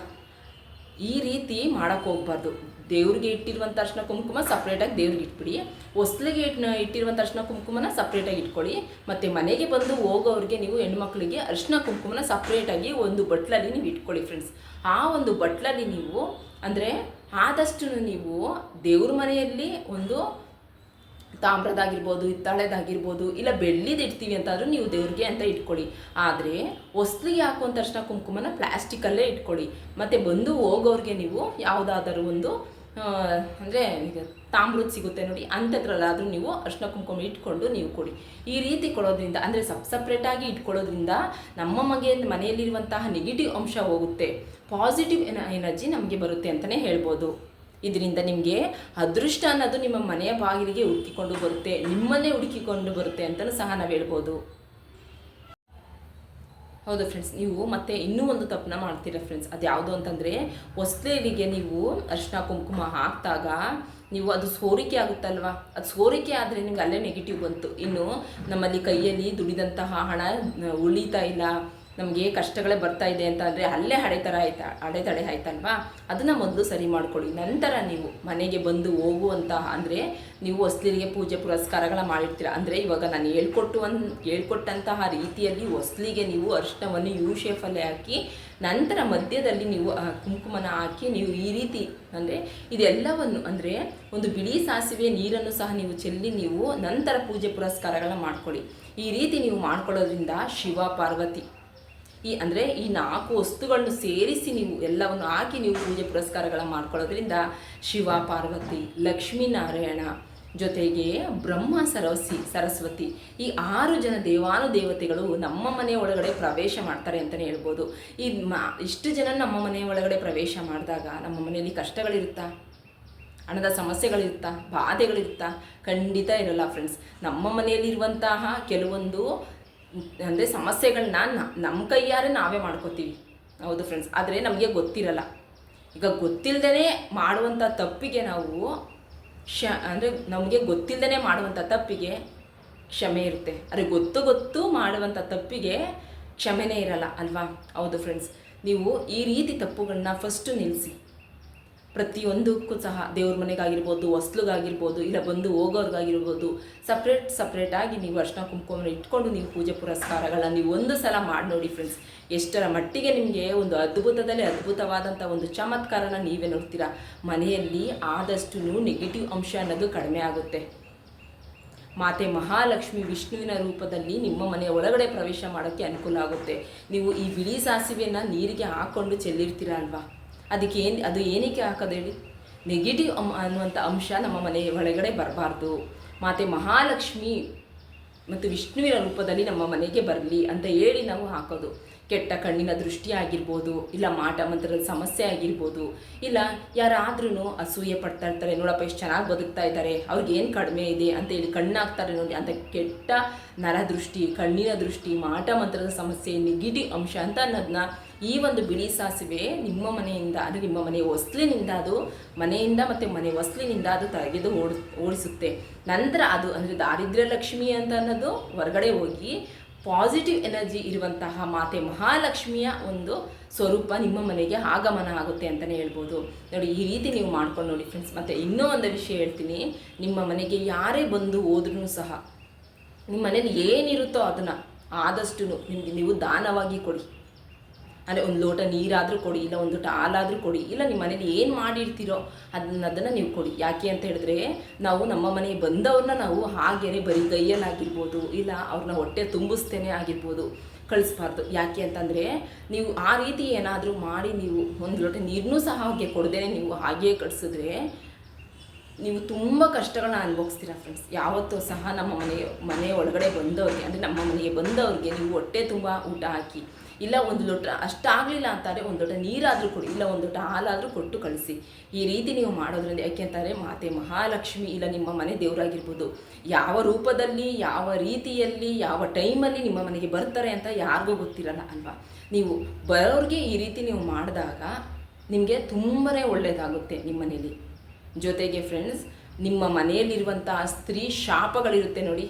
ಈ ರೀತಿ ಮಾಡಕ್ಕೆ ಹೋಗ್ಬಾರ್ದು. ದೇವ್ರಿಗೆ ಇಟ್ಟಿರುವಂಥ ಅರ್ಶನ ಕುಂಕುಮ ಸಪ್ರೇಟಾಗಿ ದೇವ್ರಿಗೆ ಇಟ್ಬಿಡಿ. ಹೊಸ್ಲಿಗೆ ಇಟ್ ಇಟ್ಟಿರುವಂಥ ಅರ್ಶಿನ ಕುಂಕುಮನ ಸಪ್ರೇಟಾಗಿ ಇಟ್ಕೊಳ್ಳಿ. ಮತ್ತು ಮನೆಗೆ ಬಂದು ಹೋಗೋರಿಗೆ ನೀವು ಹೆಣ್ಮಕ್ಳಿಗೆ ಅರ್ಶನ ಕುಂಕುಮನ ಸಪ್ರೇಟಾಗಿ ಒಂದು ಬಟ್ಲಲ್ಲಿ ನೀವು ಇಟ್ಕೊಳ್ಳಿ ಫ್ರೆಂಡ್ಸ್ ಆ ಒಂದು ಬಟ್ಲಲ್ಲಿ ನೀವು, ಅಂದರೆ ಆದಷ್ಟು ನೀವು ದೇವ್ರ ಮನೆಯಲ್ಲಿ ಒಂದು ತಾಮ್ರದಾಗಿರ್ಬೋದು, ಹಿತ್ತಾಳೆದಾಗಿರ್ಬೋದು, ಇಲ್ಲ ಬೆಳ್ಳಿದು ಇಡ್ತೀವಿ ಅಂತಾದರೂ ನೀವು ದೇವ್ರಿಗೆ ಅಂತ ಇಟ್ಕೊಳ್ಳಿ. ಆದರೆ ಹೊಸ್ಲಿಗೆ ಹಾಕುವಂಥ ಅರ್ಶನ ಕುಂಕುಮನ ಪ್ಲಾಸ್ಟಿಕಲ್ಲೇ ಇಟ್ಕೊಳ್ಳಿ. ಮತ್ತು ಬಂದು ಹೋಗೋರಿಗೆ ನೀವು ಯಾವುದಾದರೂ ಒಂದು ಅಂದರೆ ಈಗ ತಾಮ್ರದ ಸಿಗುತ್ತೆ ನೋಡಿ ಅಂಥದ್ರಲ್ಲಾದರೂ ನೀವು ಅರ್ಶಿನ ಕುಂಕುಮ ಇಟ್ಕೊಂಡು ನೀವು ಕೊಡಿ. ಈ ರೀತಿ ಕೊಡೋದ್ರಿಂದ, ಅಂದರೆ ಸಪ್ ಸಪ್ರೇಟಾಗಿ ಇಟ್ಕೊಳ್ಳೋದ್ರಿಂದ ನಮ್ಮ ಮಗೆ ಮನೆಯಲ್ಲಿರುವಂತಹ ನೆಗೆಟಿವ್ ಅಂಶ ಹೋಗುತ್ತೆ. ಪಾಸಿಟಿವ್ ಎನರ್ಜಿ ನಮಗೆ ಬರುತ್ತೆ ಅಂತಲೇ ಹೇಳ್ಬೋದು. ಇದರಿಂದ ನಿಮಗೆ ಅದೃಷ್ಟ ಅನ್ನೋದು ನಿಮ್ಮ ಮನೆಯ ಬಾಗಿಲಿಗೆ ಹುಡುಕಿಕೊಂಡು ಬರುತ್ತೆ, ನಿಮ್ಮನ್ನೇ ಹುಡುಕಿಕೊಂಡು ಬರುತ್ತೆ ಅಂತಲೂ ಸಹ ನಾವು ಹೇಳ್ಬೋದು. ಹೌದು ಫ್ರೆಂಡ್ಸ್ ನೀವು ಮತ್ತೆ ಇನ್ನೂ ಒಂದು ತಪ್ಪನ್ನ ಮಾಡ್ತೀರಾ ಫ್ರೆಂಡ್ಸ್ ಅದು ಯಾವುದು ಅಂತಂದರೆ, ಹೊಸ್ಲೇಲಿಗೆ ನೀವು ಅರಿಶಿನ ಕುಂಕುಮ ಹಾಕಿದಾಗ ನೀವು ಅದು ಸೋರಿಕೆ ಆಗುತ್ತಲ್ವಾ? ಅದು ಸೋರಿಕೆ ಆದರೆ ನಿಮ್ಗೆ ಅಲ್ಲೇ ನೆಗೆಟಿವ್ ಬಂತು. ಇನ್ನು ನಮ್ಮಲ್ಲಿ ಕೈಯಲ್ಲಿ ದುಡಿದಂತಹ ಹಣ ಉಳಿತಾ ಇಲ್ಲ. ನಮಗೆ ಕಷ್ಟಗಳೇ ಬರ್ತಾ ಇದೆ ಅಂತ ಅಂದರೆ ಅಲ್ಲೇ ಅಡೆತರ ಆಯ್ತಾ ಅಡೆತಡೆ ಆಯ್ತಲ್ವಾ? ಅದನ್ನು ಮೊದಲು ಸರಿ ಮಾಡ್ಕೊಳ್ಳಿ. ನಂತರ ನೀವು ಮನೆಗೆ ಬಂದು ಹೋಗುವಂತಹ ಅಂದರೆ ನೀವು ಹೊಸ್ಲಿಗೆ ಪೂಜೆ ಪುರಸ್ಕಾರಗಳ ಮಾಡಿರ್ತೀರ? ಅಂದರೆ ಇವಾಗ ನಾನು ಹೇಳ್ಕೊಟ್ಟು ಒಂದು, ಹೇಳ್ಕೊಟ್ಟಂತಹ ರೀತಿಯಲ್ಲಿ ಹೊಸ್ಲಿಗೆ ನೀವು ಅರ್ಶನವನ್ನು ಯು ಶೇಫಲ್ಲೇ ಹಾಕಿ, ನಂತರ ಮಧ್ಯದಲ್ಲಿ ನೀವು ಕುಂಕುಮನ ಹಾಕಿ ನೀವು ಈ ರೀತಿ ಅಂದರೆ ಇದೆಲ್ಲವನ್ನು ಅಂದರೆ ಒಂದು ಬಿಳಿ ಸಾಸಿವೆ ನೀರನ್ನು ಸಹ ನೀವು ಚೆಲ್ಲಿ ನೀವು ನಂತರ ಪೂಜೆ ಪುರಸ್ಕಾರಗಳನ್ನ ಮಾಡ್ಕೊಳ್ಳಿ. ಈ ರೀತಿ ನೀವು ಮಾಡ್ಕೊಳ್ಳೋದ್ರಿಂದ ಶಿವ, ಪಾರ್ವತಿ ಈ ಅಂದರೆ ಈ ನಾಲ್ಕು ವಸ್ತುಗಳನ್ನು ಸೇರಿಸಿ ನೀವು ಎಲ್ಲವನ್ನು ಹಾಕಿ ನೀವು ಪೂಜೆ ಪುರಸ್ಕಾರಗಳ ಮಾಡ್ಕೊಳ್ಳೋದ್ರಿಂದ ಶಿವ, ಪಾರ್ವತಿ, ಲಕ್ಷ್ಮೀನಾರಾಯಣ ಜೊತೆಗೆ ಬ್ರಹ್ಮ ಸರಸ್ವಿ ಸರಸ್ವತಿ ಈ ಆರು ಜನ ದೇವಾನುದೇವತೆಗಳು ನಮ್ಮ ಮನೆ ಒಳಗಡೆ ಪ್ರವೇಶ ಮಾಡ್ತಾರೆ ಅಂತಲೇ ಹೇಳ್ಬೋದು. ಈ ಇಷ್ಟು ಜನ ನಮ್ಮ ಮನೆ ಒಳಗಡೆ ಪ್ರವೇಶ ಮಾಡಿದಾಗ ನಮ್ಮ ಮನೆಯಲ್ಲಿ ಕಷ್ಟಗಳಿರುತ್ತಾ? ಹಣದ ಸಮಸ್ಯೆಗಳಿರುತ್ತಾ? ಬಾಧೆಗಳಿರುತ್ತಾ? ಖಂಡಿತ ಇರಲ್ಲ ಫ್ರೆಂಡ್ಸ್ ನಮ್ಮ ಮನೆಯಲ್ಲಿರುವಂತಹ ಕೆಲವೊಂದು ಅಂದರೆ ಸಮಸ್ಯೆಗಳನ್ನ ನಮ್ಮ ಕೈಯಾರೆ ನಾವೇ ಮಾಡ್ಕೋತೀವಿ. ಹೌದು ಫ್ರೆಂಡ್ಸ್ ಆದರೆ ನಮಗೆ ಗೊತ್ತಿರಲ್ಲ. ಈಗ ಗೊತ್ತಿಲ್ಲದೇ ಮಾಡುವಂಥ ತಪ್ಪಿಗೆ ನಾವು ಶ, ಅಂದರೆ ನಮಗೆ ಗೊತ್ತಿಲ್ಲದೇ ಮಾಡುವಂಥ ತಪ್ಪಿಗೆ ಕ್ಷಮೆ ಇರುತ್ತೆ. ಆದರೆ ಗೊತ್ತು ಗೊತ್ತು ಮಾಡುವಂಥ ತಪ್ಪಿಗೆ ಕ್ಷಮೆನೇ ಇರಲ್ಲ, ಅಲ್ವಾ? ಹೌದು ಫ್ರೆಂಡ್ಸ್ ನೀವು ಈ ರೀತಿ ತಪ್ಪುಗಳನ್ನ ಫಸ್ಟು ನಿಲ್ಲಿಸಿ ಪ್ರತಿಯೊಂದಕ್ಕೂ ಸಹ ದೇವ್ರ ಮನೆಗಾಗಿರ್ಬೋದು, ಹೊಸ್ಲಿಗಾಗಿರ್ಬೋದು, ಇಲ್ಲ ಬಂದು ಹೋಗೋರ್ಗಾಗಿರ್ಬೋದು ಸಪ್ರೇಟ್ ಸಪ್ರೇಟಾಗಿ ನೀವು ಅರ್ಶನ ಕುಂಕುಮ ಇಟ್ಕೊಂಡು ನೀವು ಪೂಜೆ ಪುರಸ್ಕಾರಗಳನ್ನ ನೀವು ಒಂದು ಸಲ ಮಾಡಿ ನೋಡಿ ಫ್ರೆಂಡ್ಸ್ ಎಷ್ಟರ ಮಟ್ಟಿಗೆ ನಿಮಗೆ ಒಂದು ಅದ್ಭುತದಲ್ಲಿ ಅದ್ಭುತವಾದಂಥ ಒಂದು ಚಮತ್ಕಾರನ ನೀವೇ ನೋಡ್ತೀರಾ? ಮನೆಯಲ್ಲಿ ಆದಷ್ಟು ನೆಗೆಟಿವ್ ಅಂಶ ಅನ್ನೋದು ಕಡಿಮೆ ಆಗುತ್ತೆ. ಮಾತೆ ಮಹಾಲಕ್ಷ್ಮಿ ವಿಷ್ಣುವಿನ ರೂಪದಲ್ಲಿ ನಿಮ್ಮ ಮನೆಯ ಒಳಗಡೆ ಪ್ರವೇಶ ಮಾಡೋಕ್ಕೆ ಅನುಕೂಲ ಆಗುತ್ತೆ. ನೀವು ಈ ಬಿಳಿ ಸಾಸಿವೆಯನ್ನು ನೀರಿಗೆ ಹಾಕ್ಕೊಂಡು ಚೆಲ್ಲಿರ್ತೀರ ಅಲ್ವಾ? ಅದಕ್ಕೆ ಏನು ಅದು ಏನಕ್ಕೆ ಹಾಕೋದು ಹೇಳಿ ನೆಗೆಟಿವ್ ಅಮ್ ಅನ್ನುವಂಥ ಅಂಶ ನಮ್ಮ ಮನೆಯ ಒಳಗಡೆ ಬರಬಾರ್ದು. ಮಾತೆ ಮಹಾಲಕ್ಷ್ಮಿ ಮತ್ತು ವಿಷ್ಣುವಿನ ರೂಪದಲ್ಲಿ ನಮ್ಮ ಮನೆಗೆ ಬರಲಿ ಅಂತ ಹೇಳಿ ನಾವು ಹಾಕೋದು. ಕೆಟ್ಟ ಕಣ್ಣಿನ ದೃಷ್ಟಿ ಆಗಿರ್ಬೋದು, ಇಲ್ಲ ಮಾಟ ಮಂತ್ರದ ಸಮಸ್ಯೆ ಆಗಿರ್ಬೋದು, ಇಲ್ಲ ಯಾರಾದ್ರೂ ಅಸೂಯೆ ಪಡ್ತಾ ಇರ್ತಾರೆ ನೋಡಪ್ಪ ಎಷ್ಟು ಚೆನ್ನಾಗಿ ಬದುಕ್ತಾ ಇದ್ದಾರೆ, ಅವ್ರಿಗೆ ಏನು ಕಡಿಮೆ ಇದೆ ಅಂತ ಹೇಳಿ ಕಣ್ಣಾಗ್ತಾರೆ ನೋಡಿ. ಅಂತ ಕೆಟ್ಟ ನರ ದೃಷ್ಟಿ ಕಣ್ಣಿನ ದೃಷ್ಟಿ, ಮಾಟ ಮಂತ್ರದ ಸಮಸ್ಯೆ ನೆಗೆಟಿವ್ ಅಂಶ ಅಂತ ಅನ್ನೋದನ್ನ ಈ ಒಂದು ಬಿಳಿ ಸಾಸಿವೆ ನಿಮ್ಮ ಮನೆಯಿಂದ, ಅಂದರೆ ನಿಮ್ಮ ಮನೆ ಹೊಸ್ಲಿನಿಂದ ಅದು ಮನೆಯಿಂದ ಮತ್ತು ಮನೆ ಹೊಸ್ಲಿನಿಂದ ಅದು ತೆಗೆದು ಓಡ್, ಓಡಿಸುತ್ತೆ. ನಂತರ ಅದು, ಅಂದರೆ ದಾರಿದ್ರ್ಯ ಲಕ್ಷ್ಮಿ ಅಂತ ಅನ್ನೋದು ಹೊರಗಡೆ ಹೋಗಿ ಪಾಸಿಟಿವ್ ಎನರ್ಜಿ ಇರುವಂತಹ ಮಾತೆ ಮಹಾಲಕ್ಷ್ಮಿಯ ಒಂದು ಸ್ವರೂಪ ನಿಮ್ಮ ಮನೆಗೆ ಆಗಮನ ಆಗುತ್ತೆ ಅಂತಲೇ ಹೇಳ್ಬೋದು. ನೋಡಿ, ಈ ರೀತಿ ನೀವು ಮಾಡ್ಕೊಂಡು ನೋಡಿ ಫ್ರೆಂಡ್ಸ್ ಮತ್ತು ಇನ್ನೂ ಒಂದು ವಿಷಯ ಹೇಳ್ತೀನಿ. ನಿಮ್ಮ ಮನೆಗೆ ಯಾರೇ ಬಂದು ಹೋದ್ರೂ ಸಹ ನಿಮ್ಮ ಮನೇಲಿ ಏನಿರುತ್ತೋ ಅದನ್ನು ಆದಷ್ಟು ನಿಮಗೆ ನೀವು ದಾನವಾಗಿ ಕೊಡಿ. ಅಂದರೆ ಒಂದು ಲೋಟ ನೀರಾದರೂ ಕೊಡಿ, ಇಲ್ಲ ಒಂದು ಲೋಟ ಹಾಲಾದರೂ ಕೊಡಿ, ಇಲ್ಲ ನಿಮ್ಮ ಮನೇಲಿ ಏನು ಮಾಡಿರ್ತೀರೋ ಅದನ್ನ ಅದನ್ನು ನೀವು ಕೊಡಿ. ಯಾಕೆ ಅಂತ ಹೇಳಿದ್ರೆ ನಾವು ನಮ್ಮ ಮನೆಗೆ ಬಂದವ್ರನ್ನ ನಾವು ಹಾಗೇನೆ ಬರೀ ಕೈಯಲ್ಲಾಗಿರ್ಬೋದು ಇಲ್ಲ ಅವ್ರನ್ನ ಹೊಟ್ಟೆ ತುಂಬಿಸ್ತೇನೆ ಆಗಿರ್ಬೋದು ಕಳಿಸ್ಬಾರ್ದು. ಯಾಕೆ ಅಂತಂದರೆ ನೀವು ಆ ರೀತಿ ಏನಾದರೂ ಮಾಡಿ ನೀವು ಒಂದು ಲೋಟ ನೀರನ್ನೂ ಸಹ ಅವ್ರಿಗೆ ಕೊಡದೇ ನೀವು ಹಾಗೆಯೇ ಕಳಿಸಿದ್ರೆ ನೀವು ತುಂಬ ಕಷ್ಟಗಳನ್ನ ಅನುಭವಿಸ್ತೀರಾ ಫ್ರೆಂಡ್ಸ್ ಯಾವತ್ತೂ ಸಹ ನಮ್ಮ ಮನೆಯ ಮನೆ ಒಳಗಡೆ ಬಂದವ್ರಿಗೆ, ಅಂದರೆ ನಮ್ಮ ಮನೆಗೆ ಬಂದವ್ರಿಗೆ ನೀವು ಹೊಟ್ಟೆ ತುಂಬ ಊಟ ಹಾಕಿ ಇಲ್ಲ ಒಂದು ಲೋಟ ಅಷ್ಟಾಗಲಿಲ್ಲ ಅಂತಾರೆ, ಒಂದು ಲೋಟ ನೀರಾದರೂ ಕೊಡಿ, ಇಲ್ಲ ಒಂದು ಲೋಟ ಹಾಲಾದರೂ ಕೊಟ್ಟು ಕಳಿಸಿ. ಈ ರೀತಿ ನೀವು ಮಾಡೋದ್ರಿಂದ ಯಾಕೆ ಅಂತಾರೆ, ಮಾತೆ ಮಹಾಲಕ್ಷ್ಮಿ ಇಲ್ಲ ನಿಮ್ಮ ಮನೆ ದೇವರಾಗಿರ್ಬೋದು. ಯಾವ ರೂಪದಲ್ಲಿ, ಯಾವ ರೀತಿಯಲ್ಲಿ, ಯಾವ ಟೈಮಲ್ಲಿ ನಿಮ್ಮ ಮನೆಗೆ ಬರ್ತಾರೆ ಅಂತ ಯಾರಿಗೂ ಗೊತ್ತಿರಲ್ಲ ಅಲ್ವಾ? ನೀವು ಬರೋರಿಗೆ ಈ ರೀತಿ ನೀವು ಮಾಡಿದಾಗ ನಿಮಗೆ ತುಂಬಾ ಒಳ್ಳೆಯದಾಗುತ್ತೆ ನಿಮ್ಮ ಮನೇಲಿ. ಜೊತೆಗೆ ಫ್ರೆಂಡ್ಸ್ ನಿಮ್ಮ ಮನೆಯಲ್ಲಿರುವಂತಹ ಸ್ತ್ರೀ ಶಾಪಗಳಿರುತ್ತೆ ನೋಡಿ.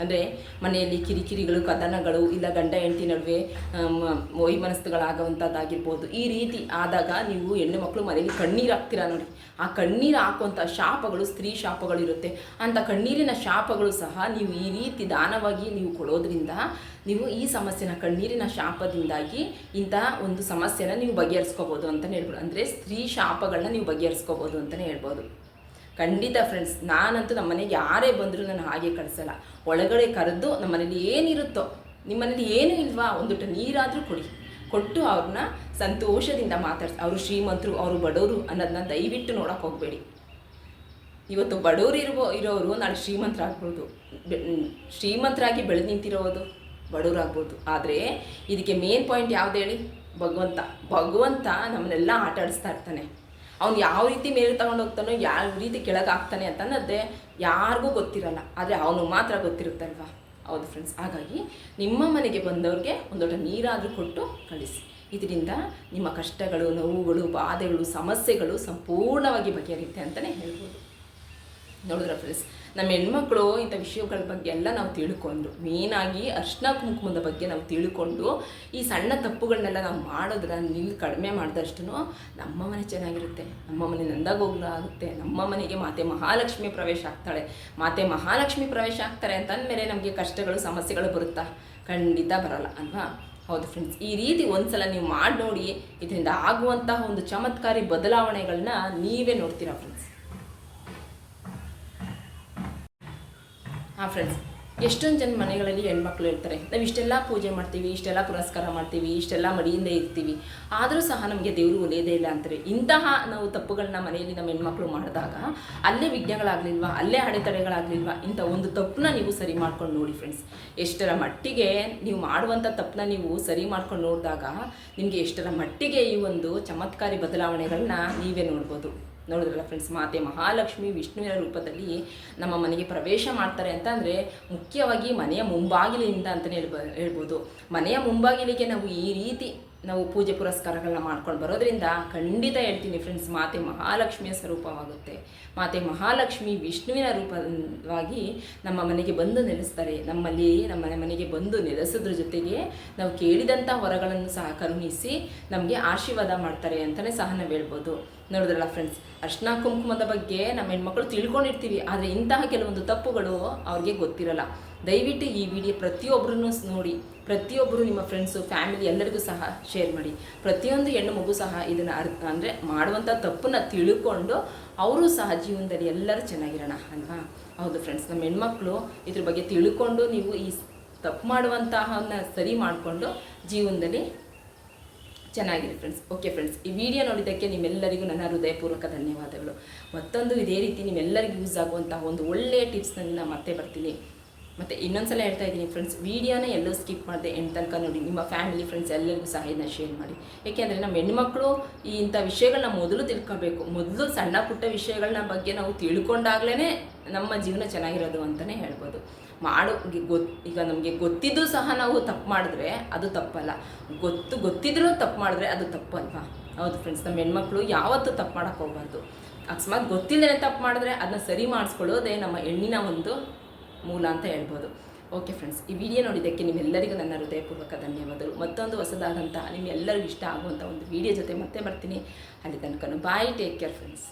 ಅಂದರೆ ಮನೆಯಲ್ಲಿ ಕಿರಿಕಿರಿಗಳು, ಕದನಗಳು ಇಲ್ಲ ಗಂಡ ಹೆಂಡತಿ ನಡುವೆ ವೈಮನಸ್ಸುಗಳಾಗುವಂಥದ್ದಾಗಿರ್ಬೋದು ಈ ರೀತಿ ಆದಾಗ ನೀವು ಹೆಣ್ಣು ಮಕ್ಕಳು ಮನೆಯಲ್ಲಿ ಕಣ್ಣೀರು ಹಾಕ್ತೀರಾ ನೋಡಿ? ಆ ಕಣ್ಣೀರು ಹಾಕುವಂಥ ಶಾಪಗಳು ಸ್ತ್ರೀ ಶಾಪಗಳಿರುತ್ತೆ. ಅಂಥ ಕಣ್ಣೀರಿನ ಶಾಪಗಳು ಸಹ ನೀವು ಈ ರೀತಿ ದಾನವಾಗಿ ನೀವು ಕೊಡೋದ್ರಿಂದ ನೀವು ಈ ಸಮಸ್ಯೆನ, ಕಣ್ಣೀರಿನ ಶಾಪದಿಂದಾಗಿ ಇಂತಹ ಒಂದು ಸಮಸ್ಯೆನ ನೀವು ಬಗೆಹರಿಸ್ಕೋಬೋದು ಅಂತಲೇ ಹೇಳ್ಬೋದು. ಅಂದರೆ ಸ್ತ್ರೀ ಶಾಪಗಳನ್ನ ನೀವು ಬಗೆಹರಿಸ್ಕೋಬೋದು ಅಂತಲೇ ಹೇಳ್ಬೋದು. ಖಂಡಿತ ಫ್ರೆಂಡ್ಸ್ ನಾನಂತೂ ನಮ್ಮ ಮನೆಗೆ ಯಾರೇ ಬಂದರೂ ನಾನು ಹಾಗೆ ಕಳಿಸಲ್ಲ. ಒಳಗಡೆ ಕರೆದು ನಮ್ಮ ಮನೇಲಿ ಏನಿರುತ್ತೋ ನಿಮ್ಮ ಮನೇಲಿ ಏನೂ ಇಲ್ವಾ ಒಂದುಟ ನೀರಾದರೂ ಕೊಡಿ. ಕೊಟ್ಟು ಅವ್ರನ್ನ ಸಂತೋಷದಿಂದ ಮಾತಾಡ್ಸಿ, ಅವರು ಶ್ರೀಮಂತರು, ಅವರು ಬಡವರು ಅನ್ನೋದನ್ನ ದಯವಿಟ್ಟು ನೋಡೋಕೆ ಹೋಗಬೇಡಿ. ಇವತ್ತು ಬಡವರು ಇರುವ ಇರೋರು ನಾಳೆ ಶ್ರೀಮಂತರಾಗ್ಬೋದು. ಶ್ರೀಮಂತರಾಗಿ ಬೆಳೆದು ನಿಂತಿರೋದು ಬಡವರಾಗ್ಬೋದು. ಆದರೆ ಇದಕ್ಕೆ ಮೇನ್ ಪಾಯಿಂಟ್ ಯಾವ್ದು ಹೇಳಿ? ಭಗವಂತ. ಭಗವಂತ ನಮ್ಮನ್ನೆಲ್ಲ ಆಟಾಡಿಸ್ತಾ ಇರ್ತಾನೆ. ಅವ್ನು ಯಾವ ರೀತಿ ಮೇಲೆ ತಗೊಂಡು ಹೋಗ್ತಾನೋ, ಯಾವ ರೀತಿ ಕೆಳಗೆ ಆಗ್ತಾನೆ ಅಂತ ಅನ್ನೋದೇ ಯಾರಿಗೂ ಗೊತ್ತಿರಲ್ಲ. ಆದರೆ ಅವನು ಮಾತ್ರ ಗೊತ್ತಿರುತ್ತಲ್ವಾ? ಹೌದು ಫ್ರೆಂಡ್ಸ್ ಹಾಗಾಗಿ ನಿಮ್ಮ ಮನೆಗೆ ಬಂದವ್ರಿಗೆ ಒಂದು ದೊಡ್ಡ ನೀರಾದರೂ ಕೊಟ್ಟು ಕಳಿಸಿ. ಇದರಿಂದ ನಿಮ್ಮ ಕಷ್ಟಗಳು, ನೋವುಗಳು, ಬಾಧೆಗಳು, ಸಮಸ್ಯೆಗಳು ಸಂಪೂರ್ಣವಾಗಿ ಬಗೆಹರಿಯುತ್ತೆ ಅಂತಲೇ ಹೇಳ್ಬೋದು. ನೋಡಿದ್ರ ಫ್ರೆಂಡ್ಸ್ ನಮ್ಮ ಹೆಣ್ಮಕ್ಳು ಇಂಥ ವಿಷಯಗಳ ಬಗ್ಗೆ ಎಲ್ಲ ನಾವು ತಿಳ್ಕೊಂಡು ಮೇನಾಗಿ ಅರ್ಶಿನ ಕುಂಕುಮದ ಬಗ್ಗೆ ನಾವು ತಿಳ್ಕೊಂಡು ಈ ಸಣ್ಣ ತಪ್ಪುಗಳನ್ನೆಲ್ಲ ನಾವು ಮಾಡೋದ್ರ ನಿಲ್ ಕಡಿಮೆ ಮಾಡಿದಷ್ಟು ನಮ್ಮ ಮನೆ ಚೆನ್ನಾಗಿರುತ್ತೆ. ನಮ್ಮ ಮನೆ ನಂದಾಗೋಗ್ಲ ಆಗುತ್ತೆ. ನಮ್ಮ ಮನೆಗೆ ಮಾತೆ ಮಹಾಲಕ್ಷ್ಮಿ ಪ್ರವೇಶ ಆಗ್ತಾಳೆ. ಮಾತೆ ಮಹಾಲಕ್ಷ್ಮಿ ಪ್ರವೇಶ ಆಗ್ತಾರೆ ಅಂತಂದಮೇಲೆ ನಮಗೆ ಕಷ್ಟಗಳು, ಸಮಸ್ಯೆಗಳು ಬರುತ್ತಾ? ಖಂಡಿತ ಬರಲ್ಲ, ಅಲ್ವಾ? ಹೌದು ಫ್ರೆಂಡ್ಸ್ ಈ ರೀತಿ ಒಂದ್ಸಲ ನೀವು ಮಾಡಿ ನೋಡಿ ಇದರಿಂದ ಆಗುವಂತಹ ಒಂದು ಚಮತ್ಕಾರಿ ಬದಲಾವಣೆಗಳನ್ನ ನೀವೇ ನೋಡ್ತೀರಾ ಫ್ರೆಂಡ್ಸ್ ಹಾಂ ಫ್ರೆಂಡ್ಸ್ ಎಷ್ಟೊಂದು ಜನ ಮನೆಗಳಲ್ಲಿ ಹೆಣ್ಮಕ್ಳು ಇರ್ತಾರೆ. ನಾವು ಇಷ್ಟೆಲ್ಲ ಪೂಜೆ ಮಾಡ್ತೀವಿ, ಇಷ್ಟೆಲ್ಲ ಪುರಸ್ಕಾರ ಮಾಡ್ತೀವಿ, ಇಷ್ಟೆಲ್ಲ ಮಡಿಯಿಂದ ಇರ್ತೀವಿ ಆದರೂ ಸಹ ನಮಗೆ ದೇವರು ಒಲಿಯೋದೇ ಇಲ್ಲ ಅಂತಾರೆ. ಇಂತಹ ನಾವು ತಪ್ಪುಗಳನ್ನ ಮನೆಯಲ್ಲಿ ನಮ್ಮ ಹೆಣ್ಮಕ್ಳು ಮಾಡಿದಾಗ, ಅಲ್ಲೇ ವಿಘ್ನಗಳಾಗಲಿಲ್ವಾ, ಅಲ್ಲೇ ಅಡೆತಡೆಗಳಾಗಲಿಲ್ವಾ, ಇಂಥ ಒಂದು ತಪ್ಪನ್ನ ನೀವು ಸರಿ ಮಾಡ್ಕೊಂಡು ನೋಡಿ ಫ್ರೆಂಡ್ಸ್ ಎಷ್ಟರ ಮಟ್ಟಿಗೆ ನೀವು ಮಾಡುವಂಥ ತಪ್ಪನ್ನ ನೀವು ಸರಿ ಮಾಡ್ಕೊಂಡು ನೋಡಿದಾಗ, ನಿಮಗೆ ಎಷ್ಟರ ಮಟ್ಟಿಗೆ ಈ ಒಂದು ಚಮತ್ಕಾರಿ ಬದಲಾವಣೆಗಳನ್ನ ನೀವೇ ನೋಡ್ಬೋದು. ನೋಡಿದ್ರಲ್ಲ ಫ್ರೆಂಡ್ಸ್ ಮಾತೆ ಮಹಾಲಕ್ಷ್ಮಿ ವಿಷ್ಣುವಿನ ರೂಪದಲ್ಲಿ ನಮ್ಮ ಮನೆಗೆ ಪ್ರವೇಶ ಮಾಡ್ತಾರೆ ಅಂತ ಅಂದರೆ ಮುಖ್ಯವಾಗಿ ಮನೆಯ ಮುಂಬಾಗಿಲಿನಿಂದ ಅಂತಲೇ ಹೇಳ್ಬ, ಹೇಳ್ಬೋದು. ಮನೆಯ ಮುಂಬಾಗಿಲಿಗೆ ನಾವು ಈ ರೀತಿ ನಾವು ಪೂಜೆ ಪುರಸ್ಕಾರಗಳನ್ನ ಮಾಡ್ಕೊಂಡು ಬರೋದ್ರಿಂದ ಖಂಡಿತ ಹೇಳ್ತೀನಿ ಫ್ರೆಂಡ್ಸ್ ಮಾತೆ ಮಹಾಲಕ್ಷ್ಮಿಯ ಸ್ವರೂಪವಾಗುತ್ತೆ. ಮಾತೆ ಮಹಾಲಕ್ಷ್ಮಿ ವಿಷ್ಣುವಿನ ರೂಪವಾಗಿ ನಮ್ಮ ಮನೆಗೆ ಬಂದು ನೆಲೆಸ್ತಾರೆ. ನಮ್ಮಲ್ಲಿ ನಮ್ಮ ಮನೆಗೆ ಬಂದು ನೆಲೆಸೋದ್ರ ಜೊತೆಗೆ ನಾವು ಕೇಳಿದಂಥ ಹೊರಗಳನ್ನು ಸಹ ಕರುಣಿಸಿ ನಮಗೆ ಆಶೀರ್ವಾದ ಮಾಡ್ತಾರೆ ಅಂತಲೇ ಸಹ ನಾವು ಹೇಳ್ಬೋದು. ನೋಡಿದ್ರಲ್ಲ ಫ್ರೆಂಡ್ಸ್ ಅರ್ಶನ ಕುಂಕುಮದ ಬಗ್ಗೆ ನಮ್ಮ ಹೆಣ್ಮಕ್ಳು ತಿಳ್ಕೊಂಡಿರ್ತೀವಿ, ಆದರೆ ಇಂತಹ ಕೆಲವೊಂದು ತಪ್ಪುಗಳು ಅವ್ರಿಗೆ ಗೊತ್ತಿರಲ್ಲ. ದಯವಿಟ್ಟು ಈ ವಿಡಿಯೋ ಪ್ರತಿಯೊಬ್ಬರೂ ನೋಡಿ ಪ್ರತಿಯೊಬ್ಬರು ನಿಮ್ಮ ಫ್ರೆಂಡ್ಸು ಫ್ಯಾಮಿಲಿ ಎಲ್ಲರಿಗೂ ಸಹ ಶೇರ್ ಮಾಡಿ. ಪ್ರತಿಯೊಂದು ಹೆಣ್ಣು ಮಗು ಸಹ ಇದನ್ನು ಅರ್ಥ ಅಂದರೆ ಮಾಡುವಂಥ ತಪ್ಪನ್ನು ತಿಳ್ಕೊಂಡು ಅವರು ಸಹ ಜೀವನದಲ್ಲಿ ಎಲ್ಲರೂ ಚೆನ್ನಾಗಿರೋಣ ಅಲ್ವಾ? ಹೌದು ಫ್ರೆಂಡ್ಸ್ ನಮ್ಮ ಹೆಣ್ಮಕ್ಳು ಇದ್ರ ಬಗ್ಗೆ ತಿಳ್ಕೊಂಡು ನೀವು ಈ ತಪ್ಪು ಮಾಡುವಂತಹನ್ನ ಸರಿ ಮಾಡಿಕೊಂಡು ಜೀವನದಲ್ಲಿ ಚೆನ್ನಾಗಿದೆ ಫ್ರೆಂಡ್ಸ್ ಓಕೆ ಫ್ರೆಂಡ್ಸ್ ಈ ವಿಡಿಯೋ ನೋಡಿದ್ದಕ್ಕೆ ನಿಮ್ಮೆಲ್ಲರಿಗೂ ನನ್ನ ಹೃದಯಪೂರ್ವಕ ಧನ್ಯವಾದಗಳು. ಮತ್ತೊಂದು ಇದೇ ರೀತಿ ನಿಮ್ಮೆಲ್ಲರಿಗೂ ಯೂಸ್ ಆಗುವಂತಹ ಒಂದು ಒಳ್ಳೆಯ ಟಿಪ್ಸ್ನಲ್ಲಿ ನಾನು ಮತ್ತೆ ಬರ್ತೀನಿ. ಮತ್ತು ಇನ್ನೊಂದ್ಸಲ ಹೇಳ್ತಾ ಇದ್ದೀನಿ ಫ್ರೆಂಡ್ಸ್ ವೀಡಿಯೋನ ಎಲ್ಲೂ ಸ್ಕಿಪ್ ಮಾಡಿದೆ ಎಂಡ್ ತನಕ ನೋಡಿ, ನಿಮ್ಮ ಫ್ಯಾಮಿಲಿ ಫ್ರೆಂಡ್ಸ್ ಎಲ್ಲರಿಗೂ ಸಹ ಇದನ್ನ ಶೇರ್ ಮಾಡಿ ಏಕೆಂದರೆ ನಮ್ಮ ಹೆಣ್ಮಕ್ಳು ಈ ಇಂಥ ವಿಷಯಗಳನ್ನ ಮೊದಲು ತಿಳ್ಕೊಬೇಕು. ಮೊದಲು ಸಣ್ಣ ಪುಟ್ಟ ವಿಷಯಗಳನ್ನ ಬಗ್ಗೆ ನಾವು ತಿಳ್ಕೊಂಡಾಗ್ಲೇ ನಮ್ಮ ಜೀವನ ಚೆನ್ನಾಗಿರೋದು ಅಂತಲೇ ಹೇಳ್ಬೋದು. ಮಾಡು ಗೊತ್ತು ಈಗ ನಮಗೆ ಗೊತ್ತಿದ್ದು ಸಹ ನಾವು ತಪ್ಪು ಮಾಡಿದ್ರೆ ಅದು ತಪ್ಪಲ್ಲ. ಗೊತ್ತು, ಗೊತ್ತಿದ್ರೂ ತಪ್ಪು ಮಾಡಿದ್ರೆ ಅದು ತಪ್ಪು ಅಲ್ವಾ ಹೌದು ಫ್ರೆಂಡ್ಸ್ ನಮ್ಮ ಹೆಣ್ಮಕ್ಳು ಯಾವತ್ತೂ ತಪ್ಪು ಮಾಡೋಕ್ಕೆ ಹೋಗ್ಬಾರ್ದು. ಅಕಸ್ಮಾತ್ ಗೊತ್ತಿಲ್ಲದೆ ತಪ್ಪು ಮಾಡಿದ್ರೆ ಅದನ್ನ ಸರಿ ಮಾಡಿಸ್ಕೊಳ್ಳೋದೇ ನಮ್ಮ ಹೆಣ್ಣಿನ ಒಂದು ಮೂಲ ಅಂತ ಹೇಳ್ಬೋದು. ಓಕೆ ಫ್ರೆಂಡ್ಸ್ ಈ ವಿಡಿಯೋ ನೋಡಿದ್ದಕ್ಕೆ ನಿಮ್ಮೆಲ್ಲರಿಗೂ ನನ್ನ ಹೃದಯಪೂರ್ವಕ ಧನ್ಯವಾದಗಳು. ಮತ್ತೊಂದು ಹೊಸದಾದಂಥ ನಿಮ್ಮೆಲ್ಲರಿಗೂ ಇಷ್ಟ ಆಗುವಂಥ ಒಂದು ವಿಡಿಯೋ ಜೊತೆ ಮತ್ತೆ ಬರ್ತೀನಿ. ಅಲ್ಲಿ ತನಕ ಬಾಯ್ ಟೇಕ್ ಕೇರ್ ಫ್ರೆಂಡ್ಸ್